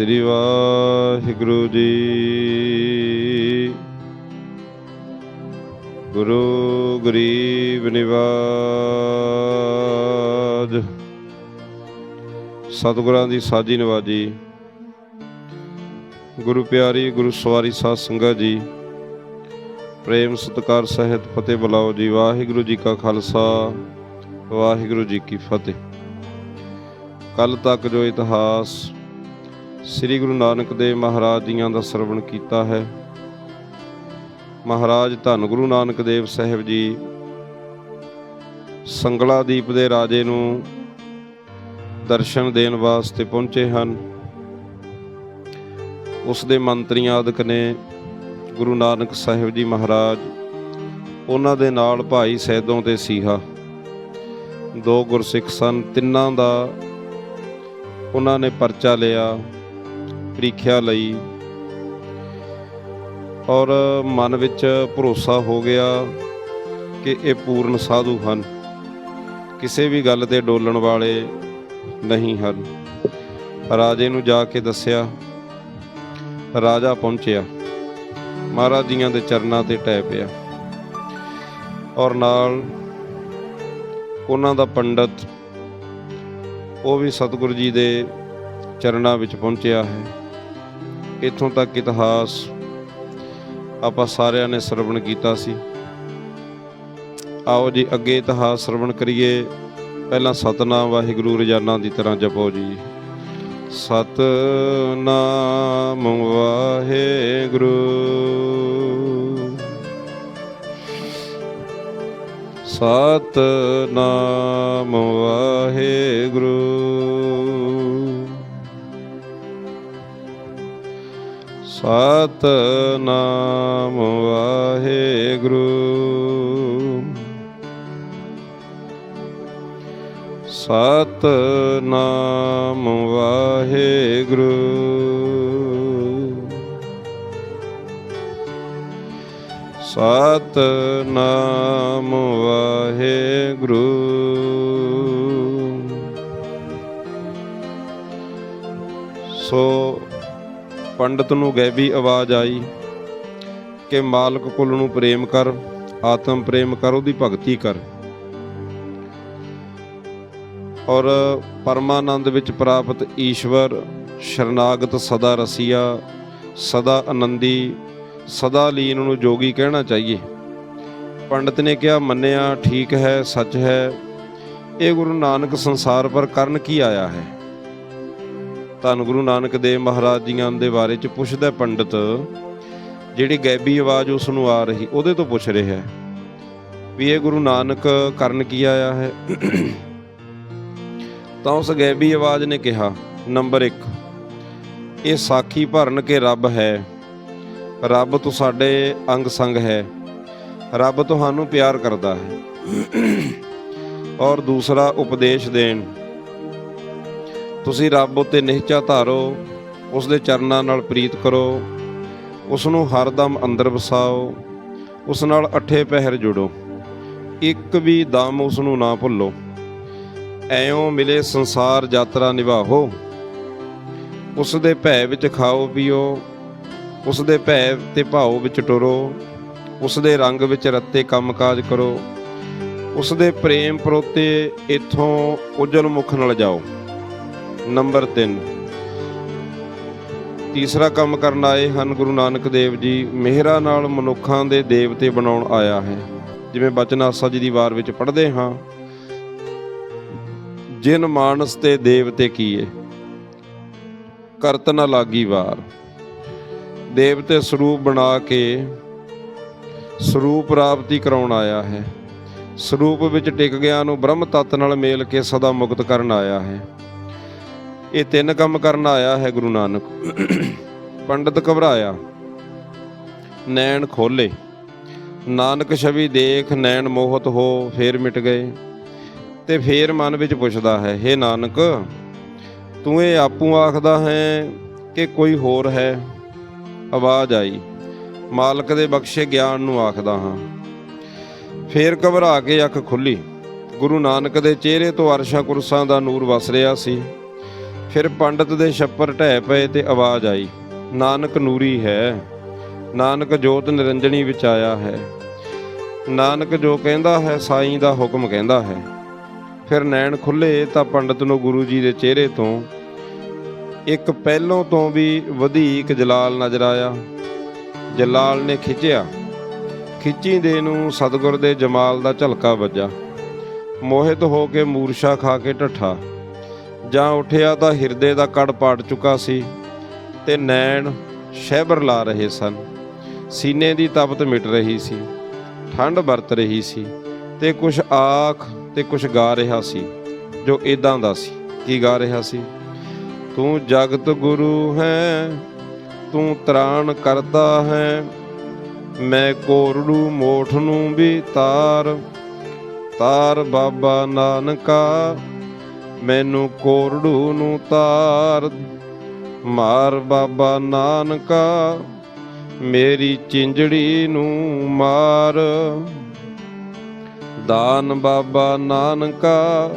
ਸ੍ਰੀ ਵਾਹਿਗੁਰੂ ਜੀ। ਗੁਰੂ ਗਰੀਬ ਨਿਵਾਜ। ਸਤਿਗੁਰਾਂ ਦੀ ਸਾਜੀ ਨਵਾਜੀ। ਗੁਰੂ ਪਿਆਰੀ, ਗੁਰੂ ਸਵਾਰੀ ਸਾਧ ਸੰਗਤ ਜੀ। ਪ੍ਰੇਮ ਸਤਿਕਾਰ ਸਹਿਤ ਫਤਿਹ ਬੁਲਾਓ ਜੀ। ਵਾਹਿਗੁਰੂ ਜੀ ਕਾ ਖਾਲਸਾ, ਵਾਹਿਗੁਰੂ ਜੀ ਕੀ ਫਤਿਹ। ਕੱਲ ਤੱਕ ਜੋ ਇਤਿਹਾਸ ਸ੍ਰੀ ਗੁਰੂ ਨਾਨਕ ਦੇਵ ਮਹਾਰਾਜ ਜੀਆਂ ਦਾ ਸਰਵਣ ਕੀਤਾ ਹੈ। ਮਹਾਰਾਜ ਧੰਨ ਗੁਰੂ ਨਾਨਕ ਦੇਵ ਸਾਹਿਬ ਜੀ, ਸੰਗਲਾ ਦੀਪ ਦੇ ਰਾਜੇ ਨੂੰ ਦਰਸ਼ਨ ਦੇਣ ਵਾਸਤੇ ਪਹੁੰਚੇ ਹਨ। ਉਸ ਦੇ ਮੰਤਰੀ ਆਦਿਕ ਨੇ ਗੁਰੂ ਨਾਨਕ ਸਾਹਿਬ ਜੀ ਮਹਾਰਾਜ, ਉਹਨਾਂ ਦੇ ਨਾਲ ਭਾਈ ਸੈਦੋਂ ਤੇ ਸੀਹਾ। ਦੋ ਗੁਰਸਿੱਖ ਸਨ, ਤਿੰਨਾਂ ਦਾ ਉਹਨਾਂ ਨੇ ਪਰਚਾ ਲਿਆ। ਪ੍ਰੀਖਿਆ ਲਈ। ਔਰ ਮਨ ਵਿੱਚ ਭਰੋਸਾ ਹੋ ਗਿਆ ਕਿ ਇਹ ਪੂਰਨ ਸਾਧੂ ਹਨ। ਕਿਸੇ ਵੀ ਗੱਲ ਤੇ ਡੋਲਣ ਵਾਲੇ ਨਹੀਂ ਹਨ। ਰਾਜੇ ਨੂੰ ਜਾ ਕੇ ਦੱਸਿਆ, ਰਾਜਾ ਪਹੁੰਚਿਆ। ਮਹਾਰਾਜ ਜੀਆਂ ਦੇ ਚਰਨਾਂ ਤੇ ਟੈ ਪਿਆ। ਔਰ ਨਾਲ ਉਹਨਾਂ ਦਾ ਪੰਡਤ, ਉਹ ਵੀ ਸਤਿਗੁਰੂ ਜੀ ਦੇ ਚਰਨਾਂ ਵਿੱਚ ਪਹੁੰਚਿਆ ਹੈ। ਇੱਥੋਂ ਤੱਕ ਇਤਿਹਾਸ ਆਪਾਂ ਸਾਰਿਆਂ ਨੇ ਸਰਵਣ ਕੀਤਾ ਸੀ। ਆਓ ਜੀ ਅੱਗੇ ਇਤਿਹਾਸ ਸਰਵਣ ਕਰੀਏ। ਪਹਿਲਾਂ ਸਤਨਾਮ ਵਾਹਿਗੁਰੂ ਰੋਜ਼ਾਨਾ ਦੀ ਤਰ੍ਹਾਂ ਜਪੋ ਜੀ। ਸਤਨਾਮ ਵਾਹਿਗੁਰੂ। ਸਤਨਾਮ ਵਾਹਿਗੁਰੂ। ਸਤਨਾਮ ਵਾਹਿਗੁਰੂ। ਸਤਨਾਮ ਵਾਹਿਗੁਰੂ। ਸਤਨਾਮ ਵਾਹਿਗੁਰੂ। ਸੋ ਪੰਡਤ ਨੂੰ ਗੈਬੀ ਆਵਾਜ਼ ਆਈ ਕਿ ਮਾਲਕ ਕੁੱਲ ਨੂੰ ਪ੍ਰੇਮ ਕਰ, ਆਤਮ ਪ੍ਰੇਮ ਕਰ, ਉਹਦੀ ਭਗਤੀ ਕਰ। ਔਰ ਪਰਮਾਨੰਦ ਵਿੱਚ ਪ੍ਰਾਪਤ ਈਸ਼ਵਰ, ਸ਼ਰਨਾਗਤ ਸਦਾ ਰਸੀਆ, ਸਦਾ ਆਨੰਦੀ, ਸਦਾ ਲੀਨ ਨੂੰ ਜੋਗੀ ਕਹਿਣਾ ਚਾਹੀਏ। ਪੰਡਤ ਨੇ ਕਿਹਾ, ਮੰਨਿਆ, ਠੀਕ ਹੈ, ਸੱਚ ਹੈ। ਇਹ ਗੁਰੂ ਨਾਨਕ ਸੰਸਾਰ ਪਰ ਕਰਨ ਕੀ ਆਇਆ ਹੈ? ਧੰਨ ਗੁਰੂ ਨਾਨਕ ਦੇਵ ਮਹਾਰਾਜ ਜੀਆਂ ਦੇ ਬਾਰੇ ਚ ਪੁੱਛਦਾ ਪੰਡਤ, ਜਿਹੜੀ ਗੈਬੀ ਆਵਾਜ਼ ਉਸ ਨੂੰ ਆ ਰਹੀ, ਉਹਦੇ ਤੋਂ ਪੁੱਛ ਰਿਹਾ ਹੈ ਵੀ ਇਹ ਗੁਰੂ ਨਾਨਕ ਕਰਨ ਕੀ ਆਇਆ ਹੈ? ਤਾਂ ਉਸ ਗੈਬੀ ਆਵਾਜ਼ ਨੇ ਕਿਹਾ, ਨੰਬਰ 1 ਇਹ ਸਾਖੀ ਭਰਨ ਕੇ ਰੱਬ ਹੈ, ਰੱਬ ਤੋਂ ਸਾਡੇ ਅੰਗ ਸੰਗ ਹੈ, ਰੱਬ ਤੁਹਾਨੂੰ ਪਿਆਰ ਕਰਦਾ ਹੈ ਔਰ ਦੂਸਰਾ ਉਪਦੇਸ਼ ਦੇਣ। ਤੁਸੀਂ ਰੱਬ ਉਤੇ ਨਿਹਚਾ ਧਾਰੋ ਉਸ ਦੇ ਚਰਨਾਂ ਨਾਲ ਪ੍ਰੀਤ ਕਰੋ ਉਸ ਨੂੰ ਹਰਦਮ ਅੰਦਰ ਵਸਾਓ, ਉਸ ਨਾਲ ਅਠੇ ਪਹਿਰ ਜੁੜੋ, ਇੱਕ ਵੀ ਦਮ ਉਸ ਨੂੰ ਨਾ ਭੁੱਲੋ। ਐਉਂ ਮਿਲੇ ਸੰਸਾਰ ਯਾਤਰਾ ਨਿਭਾਓ ਉਸ ਦੇ ਭੈ ਵਿੱਚ ਖਾਓ ਪੀਓ ਉਸ ਦੇ ਭੈ ਤੇ ਭਾਉ ਵਿੱਚ ਟੁਰੋ ਉਸ ਦੇ ਰੰਗ ਵਿੱਚ ਰੱਤੇ ਕੰਮਕਾਜ ਕਰੋ ਉਸ ਦੇ ਪ੍ਰੇਮ ਪਰੋਤੇ ਇਥੋਂ ਉਜਲ ਮੁਖ ਨਾਲ ਜਾਓ। ਨੰਬਰ 3 ਤੀਸਰਾ ਕੰਮ ਕਰਨ ਆਏ ਹਨ ਗੁਰੂ ਨਾਨਕ ਦੇਵ ਜੀ, ਮਿਹਰਾ ਨਾਲ ਮਨੁੱਖਾਂ ਦੇ ਦੇਵਤੇ ਬਣਾਉਣ ਆਇਆ ਹੈ। ਜਿਵੇਂ ਬਚਨ ਆਸਾ ਜੀ ਦੀ ਵਾਰ ਵਿੱਚ ਪੜ੍ਹਦੇ ਹਾਂ, ਜਿਨ ਮਾਨਸ ਤੇ ਦੇਵਤੇ ਕੀਏ, ਕਰਤ ਨ ਲਾਗੀ ਵਾਰ। ਦੇਵਤੇ ਸਰੂਪ ਬਣਾ ਕੇ ਸਰੂਪ ਪ੍ਰਾਪਤੀ ਕਰਾਉਣ ਆਇਆ ਹੈ। ਸਰੂਪ ਵਿੱਚ ਟਿਕ ਗਿਆ ਨੂੰ ਬ੍ਰਹਮ ਤਤ ਨਾਲ ਮੇਲ ਕੇ ਸਦਾ ਮੁਕਤ ਕਰਨ ਆਇਆ ਹੈ। ਇਹ ਤਿੰਨ ਕੰਮ ਕਰਨ ਆਇਆ ਹੈ ਗੁਰੂ ਨਾਨਕ। ਪੰਡਤ ਘਬਰਾਇਆ। ਨੈਣ ਖੋਲੇ। ਨਾਨਕ ਛਵੀ ਦੇਖ, ਨੈਣ ਮੋਹਤ ਹੋ, ਫੇਰ ਮਿਟ ਗਏ। ਤੇ ਫੇਰ ਮਨ ਵਿੱਚ ਪੁੱਛਦਾ ਹੈ हे ਨਾਨਕ, ਤੂੰ ਇਹ ਆਪੂ ਆਖਦਾ ਹੈ ਕਿ ਕੋਈ ਹੋਰ ਹੈ? ਆਵਾਜ਼ ਆਈ। ਮਾਲਕ ਦੇ ਬਖਸ਼ੇ ਗਿਆਨ ਨੂੰ ਆਖਦਾ ਹਾਂ। ਫੇਰ ਘਬਰਾ ਕੇ ਅੱਖ ਖੁੱਲੀ। ਗੁਰੂ ਨਾਨਕ ਦੇ ਚਿਹਰੇ ਤੋਂ ਅਰਸ਼ਾਂ ਕੁਰਸਾਂ ਦਾ ਨੂਰ ਵਸ ਰਿਹਾ ਸੀ। ਫਿਰ ਪੰਡਤ ਦੇ ਛੱਪਰ ਢਹਿ ਪਏ ਤੇ ਆਵਾਜ਼ ਆਈ, ਨਾਨਕ ਨੂਰੀ ਹੈ, ਨਾਨਕ ਜੋਤ ਨਿਰੰਜਣੀ ਵਿੱਚ ਆਇਆ ਹੈ, ਨਾਨਕ ਜੋ ਕਹਿੰਦਾ ਹੈ, ਸਾਈਂ ਦਾ ਹੁਕਮ ਕਹਿੰਦਾ ਹੈ। ਫਿਰ ਨੈਣ ਖੁੱਲੇ ਤਾਂ ਪੰਡਤ ਨੂੰ ਗੁਰੂ ਜੀ ਦੇ ਚਿਹਰੇ ਤੋਂ ਇੱਕ ਪਹਿਲੋਂ ਤੋਂ ਵੀ ਵਧੇਕ ਜਲਾਲ ਨਜ਼ਰ ਆਇਆ। ਜਲਾਲ ਨੇ ਖਿੱਚਿਆ। ਖਿੱਚੀ ਦੇ ਨੂੰ ਸਤਗੁਰ ਦੇ ਜਮਾਲ ਦਾ ਝਲਕਾ ਵੱਜਾ। ਮੋਹਿਤ ਹੋ ਕੇ ਮੂਰਛਾ ਖਾ ਕੇ ਢੱਠਾ ਜਾਂ ਉੱਠਿਆ ਤਾਂ ਹਿਰਦੇ ਦਾ ਕੜ ਪਾਟ ਚੁੱਕਾ ਸੀ ਤੇ ਨੈਣ ਸ਼ਹਿਬਰ ਲਾ ਰਹੇ ਸਨ। ਸੀਨੇ ਦੀ ਤਪਤ ਮਿਟ ਰਹੀ ਸੀ, ਠੰਡ ਵਰਤ ਰਹੀ ਸੀ ਤੇ ਕੁਛ ਆਖ ਤੇ ਕੁਛ ਗਾ ਰਿਹਾ ਸੀ, ਜੋ ਇਦਾਂ ਦਾ ਸੀ। ਕੀ ਗਾ ਰਿਹਾ ਸੀ? ਤੂੰ ਜਗਤ ਗੁਰੂ ਹੈ, ਤੂੰ ਤਰਾਣ ਕਰਦਾ ਹੈ, ਮੈਂ ਕੋਰੜੂ ਮੋਠ ਨੂੰ ਵੀ ਤਾਰ ਤਾਰ ਬਾਬਾ ਨਾਨਕਾ ਮੈਨੂੰ ਕੋਰੜੂ ਨੂੰ ਤਾਰ ਮਾਰ ਬਾਬਾ ਨਾਨਕਾ, ਮੇਰੀ ਚਿੰਜੜੀ ਨੂੰ ਮਾਰ। ਦਾਨ ਬਾਬਾ ਨਾਨਕਾ,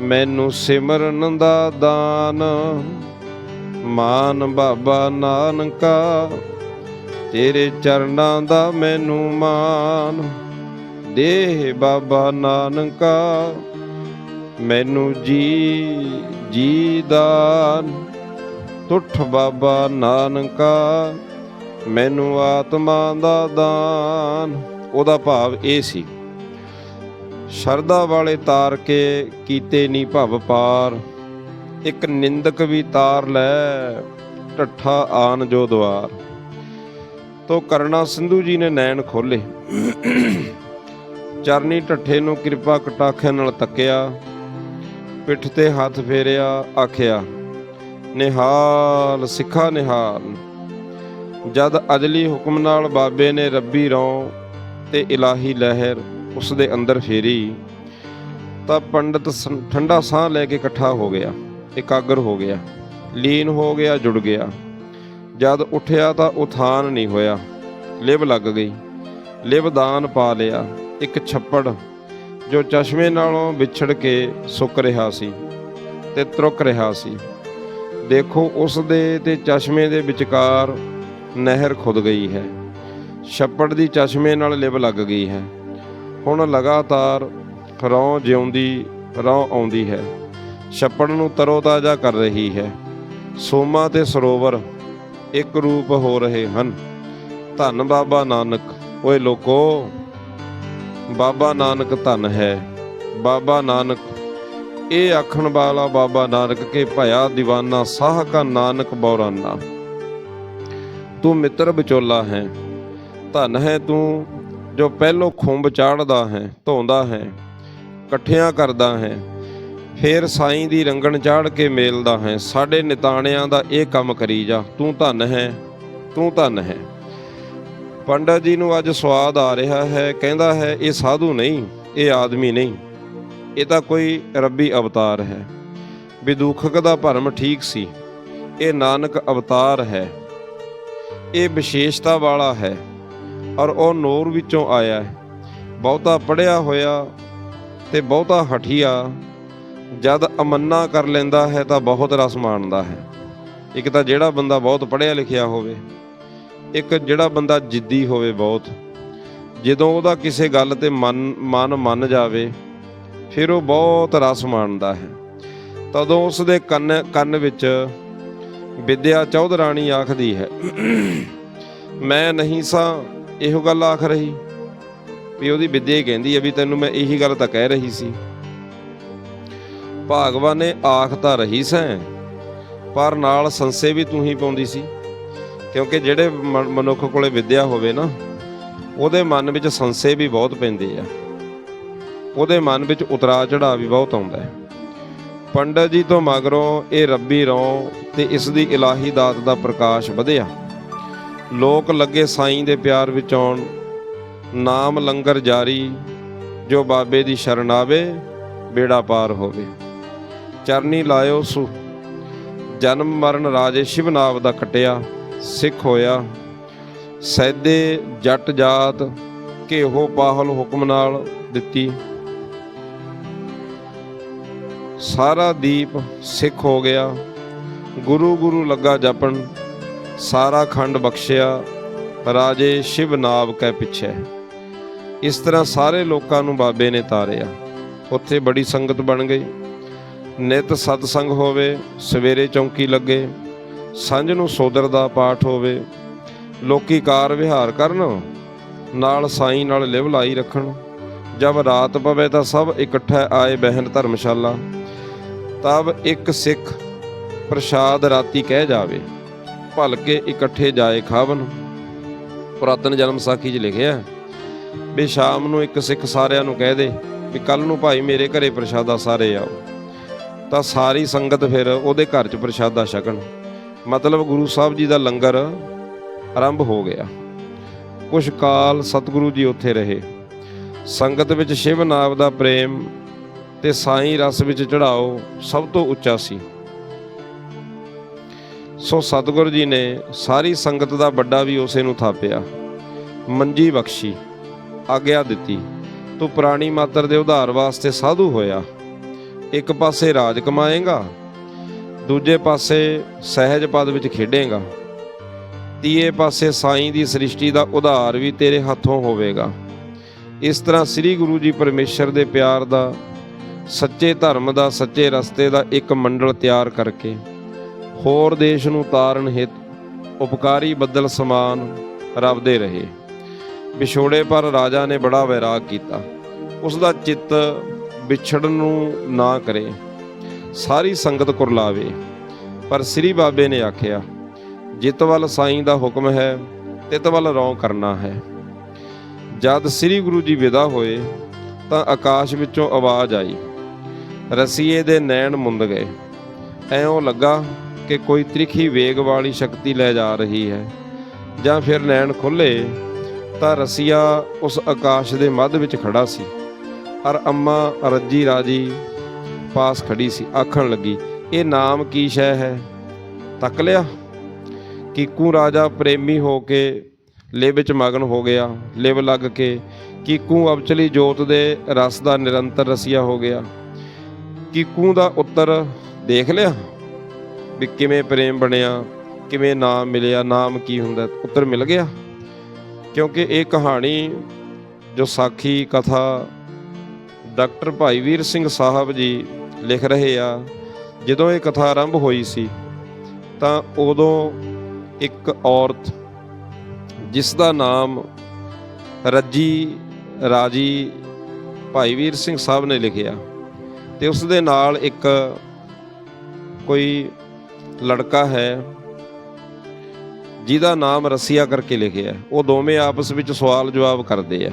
ਮੈਨੂੰ ਸਿਮਰਨ ਦਾ ਦਾਨ। ਮਾਨ ਬਾਬਾ ਨਾਨਕਾ, ਤੇਰੇ ਚਰਨਾਂ ਦਾ ਮੈਨੂੰ ਮਾਨ। ਦੇਹ ਬਾਬਾ ਨਾਨਕਾ ਮੈਨੂੰ ਜੀ ਜੀ ਦਾਨ। ਤੁਠ ਬਾਬਾ ਨਾਨਕਾ, ਮੈਨੂੰ ਆਤਮਾ ਦਾ ਦਾਨ। ਉਹਦਾ ਭਾਵ ਇਹ ਸੀ, ਸ਼ਰਧਾ ਵਾਲੇ ਤਾਰ ਕੇ ਕੀਤੇ ਨਹੀਂ ਭਵ ਪਾਰ। ਇੱਕ ਨਿੰਦਕ ਵੀ ਤਾਰ ਲੈ ਟੱਠਾ ਆਨ ਜੋ ਦਵਾਰ। ਤੋ ਕਰਣਾ ਸਿੰਧੂ ਜੀ ਨੇ ਨੈਣ ਖੋਲੇ ਚਰਨੀ ਢੱਠੇ ਨੂੰ ਕਿਰਪਾ ਕਟਾਖੇ ਨਾਲ ਤੱਕਿਆ। ਪਿੱਠ ਤੇ ਹੱਥ ਫੇਰਿਆ, ਆਖਿਆ, ਨਿਹਾਲ, ਸਿੱਖਾ ਨਿਹਾਲ। ਜਦ ਅਜਲੀ ਹੁਕਮ ਨਾਲ ਬਾਬੇ ਨੇ ਰੱਬੀ ਰੌਂ ਤੇ ਇਲਾਹੀ ਲਹਿਰ ਉਸ ਦੇ ਅੰਦਰ ਫੇਰੀ, ਤਾਂ ਪੰਡਤ ਠੰਡਾ ਸਾਹ ਲੈ ਕੇ ਇਕੱਠਾ ਹੋ ਗਿਆ, ਇਕਾਗਰ ਹੋ ਗਿਆ, ਲੀਨ ਹੋ ਗਿਆ, ਜੁੜ ਗਿਆ। ਜਦ ਉੱਠਿਆ ਤਾਂ ਉਥਾਨ ਨਹੀਂ ਹੋਇਆ, ਲਿਵ ਲੱਗ ਗਈ, ਲਿਵ ਦਾਨ ਪਾ ਲਿਆ, ਇੱਕ ਛੱਪੜ ਜੋ ਚਸ਼ਮੇ ਨਾਲੋਂ ਵਿਛੜ ਕੇ ਸੁੱਕ ਰਿਹਾ ਸੀ ਤੇ ਤਰੁਕ ਰਿਹਾ ਸੀ। ਦੇਖੋ, ਉਸ ਦੇ ਤੇ ਚਸ਼ਮੇ ਦੇ ਵਿਚਕਾਰ ਨਹਿਰ ਖੁੱਦ ਗਈ ਹੈ। ਛੱਪੜ ਦੀ ਚਸ਼ਮੇ ਨਾਲ ਲਿਵ ਲੱਗ ਗਈ ਹੈ। ਹੁਣ ਲਗਾਤਾਰ ਰੌਂ ਜਿਉਂਦੀ, ਰੌਂ ਆਉਂਦੀ ਹੈ। ਛੱਪੜ ਨੂੰ ਤਰੋਤਾਜ਼ਾ ਕਰ ਰਹੀ ਹੈ। ਸੋਮਾ ਤੇ ਸਰੋਵਰ ਇੱਕ ਰੂਪ ਹੋ ਰਹੇ ਹਨ। ਧੰਨ ਬਾਬਾ ਨਾਨਕ, ਓਏ ਲੋਕੋ ਬਾਬਾ ਨਾਨਕ ਧਨ ਹੈ। ਬਾਬਾ ਨਾਨਕ, ਇਹ ਆਖਣ ਵਾਲਾ ਬਾਬਾ ਨਾਨਕ ਕੇ ਭਇਆ ਦੀਵਾਨਾ ਸਾਹ ਕਾ ਨਾਨਕ ਬੌਰਾਨਾ। ਤੂੰ ਮਿੱਤਰ ਵਿਚੋਲਾ ਹੈ। ਧਨ ਹੈ ਤੂੰ ਜੋ ਪਹਿਲੋਂ ਖੁੰਬ ਚਾੜਦਾ ਹੈ, ਧੋਂਦਾ ਹੈ, ਇਕੱਠਿਆਂ ਕਰਦਾ ਹੈ, ਫੇਰ ਸਾਈਂ ਦੀ ਰੰਗਣ ਚਾੜ ਕੇ ਮੇਲਦਾ ਹੈ। ਸਾਡੇ ਨਿਤਾਣਿਆਂ ਦਾ ਇਹ ਕੰਮ ਕਰੀ ਜਾ। ਤੂੰ ਧੰਨ ਹੈ, ਤੂੰ ਧੰਨ ਹੈ। ਪੰਡਤ ਜੀ ਨੂੰ ਅੱਜ ਸਵਾਦ ਆ ਰਿਹਾ ਹੈ, ਕਹਿੰਦਾ ਹੈ, ਇਹ ਸਾਧੂ ਨਹੀਂ, ਇਹ ਆਦਮੀ ਨਹੀਂ। ਇਹ ਤਾਂ ਕੋਈ ਰੱਬੀ ਅਵਤਾਰ ਹੈ। ਵਿਦੂਖਕ ਦਾ ਭਰਮ ਠੀਕ ਸੀ। ਇਹ ਨਾਨਕ ਅਵਤਾਰ ਹੈ। ਇਹ ਵਿਸ਼ੇਸ਼ਤਾ ਵਾਲਾ ਹੈ ਔਰ ਉਹ ਨੂਰ ਵਿੱਚੋਂ ਆਇਆ ਹੈ। ਬਹੁਤਾ ਪੜਿਆ ਹੋਇਆ ਤੇ ਬਹੁਤਾ ਹਠੀਆ, ਜਦ ਅਮੰਨਾ ਕਰ ਲੈਂਦਾ ਹੈ ਤਾਂ ਬਹੁਤ ਰਸ ਮਾਣਦਾ ਹੈ। ਇੱਕ ਤਾਂ ਜਿਹੜਾ ਬੰਦਾ ਬਹੁਤ ਪੜਿਆ ਲਿਖਿਆ ਹੋਵੇ ਇੱਕ ਜਿਹੜਾ ਬੰਦਾ ਜਿੱਦੀ ਹੋਵੇ ਬਹੁਤ, ਜਦੋਂ ਉਹਦਾ ਕਿਸੇ ਗੱਲ ਤੇ ਮਨ ਮਨ ਮੰਨ ਜਾਵੇ, ਫਿਰ ਉਹ ਬਹੁਤ ਰਸ ਮਾਣਦਾ ਹੈ। ਤਦੋਂ ਉਸ ਦੇ ਕੰਨ ਕੰਨ ਵਿੱਚ ਵਿਦਿਆ ਚੌਧਰਾਣੀ ਆਖਦੀ ਹੈ, ਮੈਂ ਨਹੀਂ ਸਾਂ, ਇਹੋ ਗੱਲ ਆਖ ਰਹੀ। ਵੀ ਉਹਦੀ ਵਿਦਿਆ ਕਹਿੰਦੀ ਹੈ ਵੀ ਤੈਨੂੰ ਮੈਂ ਇਹੀ ਗੱਲ ਤਾਂ ਕਹਿ ਰਹੀ ਸੀ। ਭਾਗਵਾਨ ਨੇ ਆਖ ਤਾਂ ਰਹੀ ਸੈਂ, ਪਰ ਨਾਲ ਸੰਸੇ ਵੀ ਤੂੰ ਹੀ ਪਾਉਂਦੀ ਸੀ। ਕਿਉਂਕਿ ਜਿਹੜੇ ਮ- ਮਨੁੱਖ ਕੋਲੇ ਵਿਦਿਆ ਹੋਵੇ ਨਾ, ਉਹਦੇ ਮਨ ਵਿੱਚ ਸੰਸੇ ਵੀ ਬਹੁਤ ਪੈਂਦੇ ਆ। ਉਹਦੇ ਮਨ ਵਿੱਚ ਉਤਰਾ ਚੜਾ ਵੀ ਬਹੁਤ ਆਉਂਦਾ ਹੈ। ਪੰਡਤ ਜੀ ਤੋਂ ਮਗਰੋਂ ਇਹ ਰੱਬੀ ਰੌਂ ਤੇ ਇਸ ਦੀ ਇਲਾਹੀ ਦਾਤ ਦਾ ਪ੍ਰਕਾਸ਼ ਵਧਿਆ। ਲੋਕ ਲੱਗੇ ਸਾਈਂ ਦੇ ਪਿਆਰ ਵਿੱਚ ਆਉਣ। ਨਾਮ ਲੰਗਰ ਜਾਰੀ, ਜੋ ਬਾਬੇ ਦੀ ਸ਼ਰਨ ਆਵੇ, ਬੇੜਾ ਪਾਰ ਹੋਵੇ। ਚਰਨੀ ਲਾਇਓ ਸੁ। ਜਨਮ ਮਰਨ ਰਾਜੇ ਸ਼ਿਵਨਾਵ ਦਾ ਕਟਿਆ। ਸਿੱਖ ਹੋਇਆ, ਸੈਦੇ ਜੱਟ ਜਾਤ ਘੇਹੋ ਪਾਹਲ ਹੁਕਮ ਨਾਲ ਦਿੱਤੀ। ਸਾਰਾ ਦੀਪ ਸਿੱਖ ਹੋ ਗਿਆ, ਗੁਰੂ ਗੁਰੂ ਲੱਗਾ ਜਪਣ, ਸਾਰਾ ਖੰਡ ਬਖਸ਼ਿਆ, ਰਾਜੇ ਸ਼ਿਵ ਨਾਵ ਕੈ ਪਿੱਛੇ। ਇਸ ਤਰ੍ਹਾਂ ਸਾਰੇ ਲੋਕਾਂ ਨੂੰ ਬਾਬੇ ਨੇ ਤਾਰਿਆ। ਉੱਥੇ ਬੜੀ ਸੰਗਤ ਬਣ ਗਈ। ਨਿਤ ਸਤਸੰਗ ਹੋਵੇ, ਸਵੇਰੇ ਚੌਂਕੀ ਲੱਗੇ ਸਾਂਝ ਨੂੰ ਸੋਦਰ ਦਾ ਪਾਠ ਹੋਵੇ, ਲੋਕੀ ਕਾਰ ਵਿਹਾਰ ਕਰਨ, ਨਾਲ ਸਾਈਂ ਨਾਲ ਲਿਵ ਲਾਈ ਰੱਖਣ। ਜਦ ਰਾਤ ਪਵੇ ਤਾਂ ਸਭ ਇਕੱਠੇ ਆਏ ਬਹਿਨ ਧਰਮਸ਼ਾਲਾ। ਤਬ ਇੱਕ ਸਿੱਖ ਪ੍ਰਸ਼ਾਦ ਰਾਤੀ ਕਹਿ ਜਾਵੇ, ਭਲ ਕੇ ਇਕੱਠੇ ਜਾਏ ਖਾਵਨ। ਪੁਰਾਤਨ ਜਨਮ ਸਾਖੀ 'ਚ ਲਿਖਿਆ, ਵੀ ਸ਼ਾਮ ਨੂੰ ਇੱਕ ਸਿੱਖ ਸਾਰਿਆਂ ਨੂੰ ਕਹਿ ਦੇ, ਵੀ ਕੱਲ ਨੂੰ ਭਾਈ ਮੇਰੇ ਘਰੇ ਪ੍ਰਸ਼ਾਦਾ ਸਾਰੇ ਆਓ। ਤਾਂ ਸਾਰੀ ਸੰਗਤ ਫਿਰ ਉਹਦੇ ਘਰ 'ਚ ਪ੍ਰਸ਼ਾਦਾ ਛਕਣ। ਮਤਲਬ ਗੁਰੂ ਸਾਹਿਬ ਜੀ ਦਾ ਲੰਗਰ ਆਰੰਭ ਹੋ ਗਿਆ। ਕੁਝ ਕਾਲ ਸਤਿਗੁਰੂ ਜੀ ਉੱਥੇ ਰਹੇ। ਸੰਗਤ ਵਿੱਚ ਸ਼ਿਵ ਨਾਮ ਦਾ ਪ੍ਰੇਮ ਤੇ ਸਾਈਂ ਰਸ ਵਿੱਚ ਚੜਾਓ ਸਭ ਤੋਂ ਉੱਚਾ ਸੀ। ਸੋ ਸਤਿਗੁਰੂ ਜੀ ਨੇ ਸਾਰੀ ਸੰਗਤ ਦਾ ਵੱਡਾ ਵੀ ਉਸੇ ਨੂੰ ਥਾਪਿਆ। ਮੰਜੀ ਬਖਸ਼ੀ, ਆਗਿਆ ਦਿੱਤੀ। ਤੂੰ ਪ੍ਰਾਣੀ ਮਾਤਰ ਦੇ ਉਧਾਰ ਵਾਸਤੇ ਸਾਧੂ ਹੋਇਆ। ਇੱਕ ਪਾਸੇ ਰਾਜ ਕਮਾਏਗਾ ਦੂਜੇ ਪਾਸੇ ਸਹਿਜ ਪਦ ਵਿੱਚ ਖੇਡੇਗਾ। ਤੀਏ ਪਾਸੇ ਸਾਈਂ ਦੀ ਸ੍ਰਿਸ਼ਟੀ ਦਾ ਉਧਾਰ ਵੀ ਤੇਰੇ ਹੱਥੋਂ ਹੋਵੇਗਾ। ਇਸ ਤਰ੍ਹਾਂ ਸ੍ਰੀ ਗੁਰੂ ਜੀ ਪਰਮੇਸ਼ਰ ਦੇ ਪਿਆਰ ਦਾ, ਸੱਚੇ ਧਰਮ ਦਾ, ਸੱਚੇ ਰਸਤੇ ਦਾ ਇੱਕ ਮੰਡਲ ਤਿਆਰ ਕਰਕੇ, ਹੋਰ ਦੇਸ਼ ਨੂੰ ਤਾਰਨ ਹਿਤ ਉਪਕਾਰੀ ਬੱਦਲ ਸਮਾਨ ਰਵਦੇ ਰਹੇ। ਵਿਛੋੜੇ ਪਰ ਰਾਜਾ ਨੇ ਬੜਾ ਵੈਰਾਗ ਕੀਤਾ। ਉਸ ਦਾ ਚਿੱਤ ਵਿਛੜਨ ਨੂੰ ਨਾ ਕਰੇ। ਸਾਰੀ ਸੰਗਤ ਕੁਰਲਾਵੇ ਪਰ ਸ੍ਰੀ ਬਾਬੇ ਨੇ ਆਖਿਆ, ਜਿਤ ਵੱਲ ਸਾਈਂ ਦਾ ਹੁਕਮ ਹੈ, ਤਿਤ ਵੱਲ ਰੌਂ ਕਰਨਾ ਹੈ। ਜਦ ਸ੍ਰੀ ਗੁਰੂ ਜੀ ਵਿਦਾ ਹੋਏ, ਤਾਂ ਆਕਾਸ਼ ਵਿੱਚੋਂ ਆਵਾਜ਼ ਆਈ। ਰਸੀਏ ਦੇ ਨੈਣ ਮੁੰਦ ਗਏ। ਐਉਂ ਲੱਗਾ ਕਿ ਕੋਈ ਤ੍ਰਿਖੀ ਵੇਗ ਵਾਲੀ ਸ਼ਕਤੀ ਲੈ ਜਾ ਰਹੀ ਹੈ। ਜਾਂ ਫਿਰ ਨੈਣ ਖੁੱਲੇ, ਤਾਂ ਰਸੀਆ ਉਸ ਆਕਾਸ਼ ਦੇ ਮੱਧ ਵਿੱਚ ਖੜਾ ਸੀ। ਅਰ ਅੰਮਾ ਰੱਜੀ ਰਾਜੀ ਪਾਸ ਖੜੀ ਸੀ, ਆਖਣ ਲੱਗੀ, ਇਹ ਨਾਮ ਕੀ ਸ਼ੈ ਹੈ? ਤੱਕ ਲਿਆ ਕੀਕੂ ਰਾਜਾ ਪ੍ਰੇਮੀ ਹੋ ਕੇ ਲਿਵ ਵਿੱਚ ਮਗਨ ਹੋ ਗਿਆ ਲਿਵ ਲੱਗ ਕੇ ਕੀਕੂ ਅਬਚਲੀ ਜੋਤ ਦੇ ਰਸ ਦਾ ਨਿਰੰਤਰ ਰਸੀਆ ਹੋ ਗਿਆ। ਕੀਕੂ ਦਾ ਉੱਤਰ ਦੇਖ ਲਿਆ ਵੀ ਕਿਵੇਂ ਪ੍ਰੇਮ ਬਣਿਆ, ਕਿਵੇਂ ਨਾਮ ਮਿਲਿਆ, ਨਾਮ ਕੀ ਹੁੰਦਾ, ਉੱਤਰ ਮਿਲ ਗਿਆ। ਕਿਉਂਕਿ ਇਹ ਕਹਾਣੀ ਜੋ ਸਾਖੀ ਕਥਾ ਡਾਕਟਰ ਭਾਈ ਵੀਰ ਸਿੰਘ ਸਾਹਿਬ ਜੀ ਲਿਖ ਰਹੇ ਆ, ਜਦੋਂ ਇਹ ਕਥਾ ਆਰੰਭ ਹੋਈ ਸੀ, ਤਾਂ ਉਦੋਂ ਇੱਕ ਔਰਤ, ਜਿਸ ਦਾ ਨਾਮ ਰੱਜੀ, ਰਾਜੀ ਭਾਈ ਵੀਰ ਸਿੰਘ ਸਾਹਿਬ ਨੇ ਲਿਖਿਆ, ਤੇ ਉਸ ਦੇ ਨਾਲ ਇੱਕ ਕੋਈ ਲੜਕਾ ਹੈ, ਜਿਹਦਾ ਨਾਮ ਰਸੀਆ ਕਰਕੇ ਲਿਖਿਆ, ਉਹ ਦੋਵੇਂ ਆਪਸ ਵਿੱਚ ਸਵਾਲ ਜਵਾਬ ਕਰਦੇ ਆ।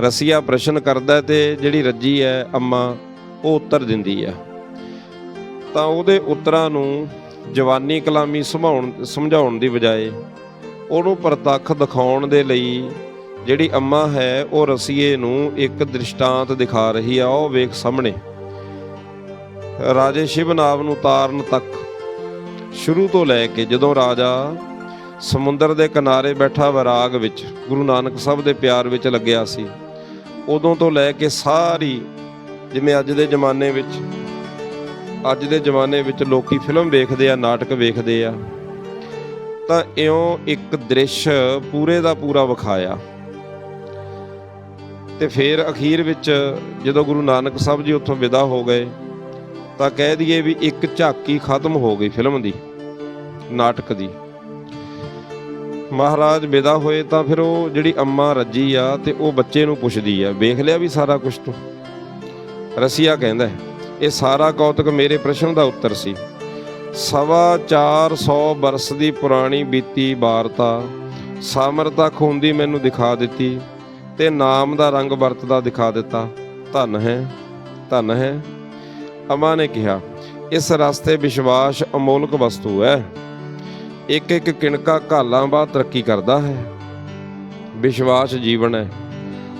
ਰਸੀਆ ਪ੍ਰਸ਼ਨ ਕਰਦਾ ਤੇ ਜਿਹੜੀ ਰੱਜੀ ਹੈ ਅੰਮਾ, ਉਹ ਉੱਤਰ ਦਿੰਦੀ ਆ ਤਾਂ ਉਹਦੇ ਉੱਤਰਾਂ ਨੂੰ ਜਵਾਨੀ ਕਲਾਮੀ ਸਮਝਾਉਣ ਸਮਝਾਉਣ ਦੀ ਬਜਾਏ ਉਹਨੂੰ ਪ੍ਰਤੱਖ ਦਿਖਾਉਣ ਦੇ ਲਈ ਜਿਹੜੀ ਅੰਮਾ ਹੈ, ਉਹ ਰਸੀਏ ਨੂੰ ਇੱਕ ਦ੍ਰਿਸ਼ਟਾਂਤ ਦਿਖਾ ਰਹੀ ਆ। ਉਹ ਵੇਖ ਸਾਹਮਣੇ। ਰਾਜੇ ਸ਼ਿਵਨਾਵ ਨੂੰ ਤਾਰਨ ਤੱਕ ਸ਼ੁਰੂ ਤੋਂ ਲੈ ਕੇ ਜਦੋਂ ਰਾਜਾ ਸਮੁੰਦਰ ਦੇ ਕਿਨਾਰੇ ਬੈਠਾ ਵਿਰਾਗ ਵਿੱਚ, ਗੁਰੂ ਨਾਨਕ ਸਾਹਿਬ ਦੇ ਪਿਆਰ ਵਿੱਚ ਲੱਗਿਆ ਸੀ ਉਦੋਂ ਤੋਂ ਲੈ ਕੇ ਸਾਰੀ, ਜਿਵੇਂ ਅੱਜ ਦੇ ਜ਼ਮਾਨੇ ਵਿੱਚ, ਅੱਜ ਦੇ ਜ਼ਮਾਨੇ ਵਿੱਚ ਲੋਕੀ ਫਿਲਮ ਵੇਖਦੇ ਆ, ਨਾਟਕ ਵੇਖਦੇ ਆ, ਤਾਂ ਇਉਂ ਇੱਕ ਦ੍ਰਿਸ਼ ਪੂਰੇ ਦਾ ਪੂਰਾ ਵਿਖਾਇਆ। ਤੇ ਫਿਰ ਅਖੀਰ ਵਿੱਚ ਜਦੋਂ ਗੁਰੂ ਨਾਨਕ ਸਾਹਿਬ ਜੀ ਉੱਥੋਂ ਵਿਦਾ ਹੋ ਗਏ, ਤਾਂ ਕਹਿ ਦਈਏ ਵੀ ਇੱਕ ਝਾਕੀ ਖਤਮ ਹੋ ਗਈ ਫਿਲਮ ਦੀ, ਨਾਟਕ ਦੀ। ਮਹਾਰਾਜ ਵਿਦਾ ਹੋਏ ਤਾਂ ਫਿਰ ਉਹ ਜਿਹੜੀ ਅੰਮਾ ਰੱਜੀ ਆ ਤੇ ਉਹ ਬੱਚੇ ਨੂੰ ਪੁੱਛਦੀ ਆ, ਵੇਖ ਲਿਆ ਵੀ ਸਾਰਾ ਕੁਝ ਤੂੰ? ਰਸੀਆ ਕਹਿੰਦਾ ਇਹ ਸਾਰਾ ਕੌਤਕ ਮੇਰੇ ਪ੍ਰਸ਼ਨ ਦਾ ਉੱਤਰ ਸੀ। ਸਵਾ 400 ਬਰਸ ਦੀ ਪੁਰਾਣੀ ਬੀਤੀ ਵਾਰਤਾ, ਸਾਮਰਤਾ ਖੂੰਦੀ ਮੈਨੂੰ ਦਿਖਾ ਦਿੱਤੀ ਤੇ ਨਾਮ ਦਾ ਰੰਗ ਵਰਤਦਾ ਦਿਖਾ ਦਿੱਤਾ। ਧਨ ਹੈ ਧਨ ਹੈ। ਅਮਾ ਨੇ ਕਿਹਾ, ਇਸ ਰਸਤੇ ਵਿਸ਼ਵਾਸ ਅਮੋਲਕ ਵਸਤੂ ਹੈ। ਇੱਕ ਇੱਕ ਕਿਣਕਾ ਘਾਲਾਂ ਬਾਅਦ ਤਰੱਕੀ ਕਰਦਾ ਹੈ। ਵਿਸ਼ਵਾਸ ਜੀਵਨ ਹੈ।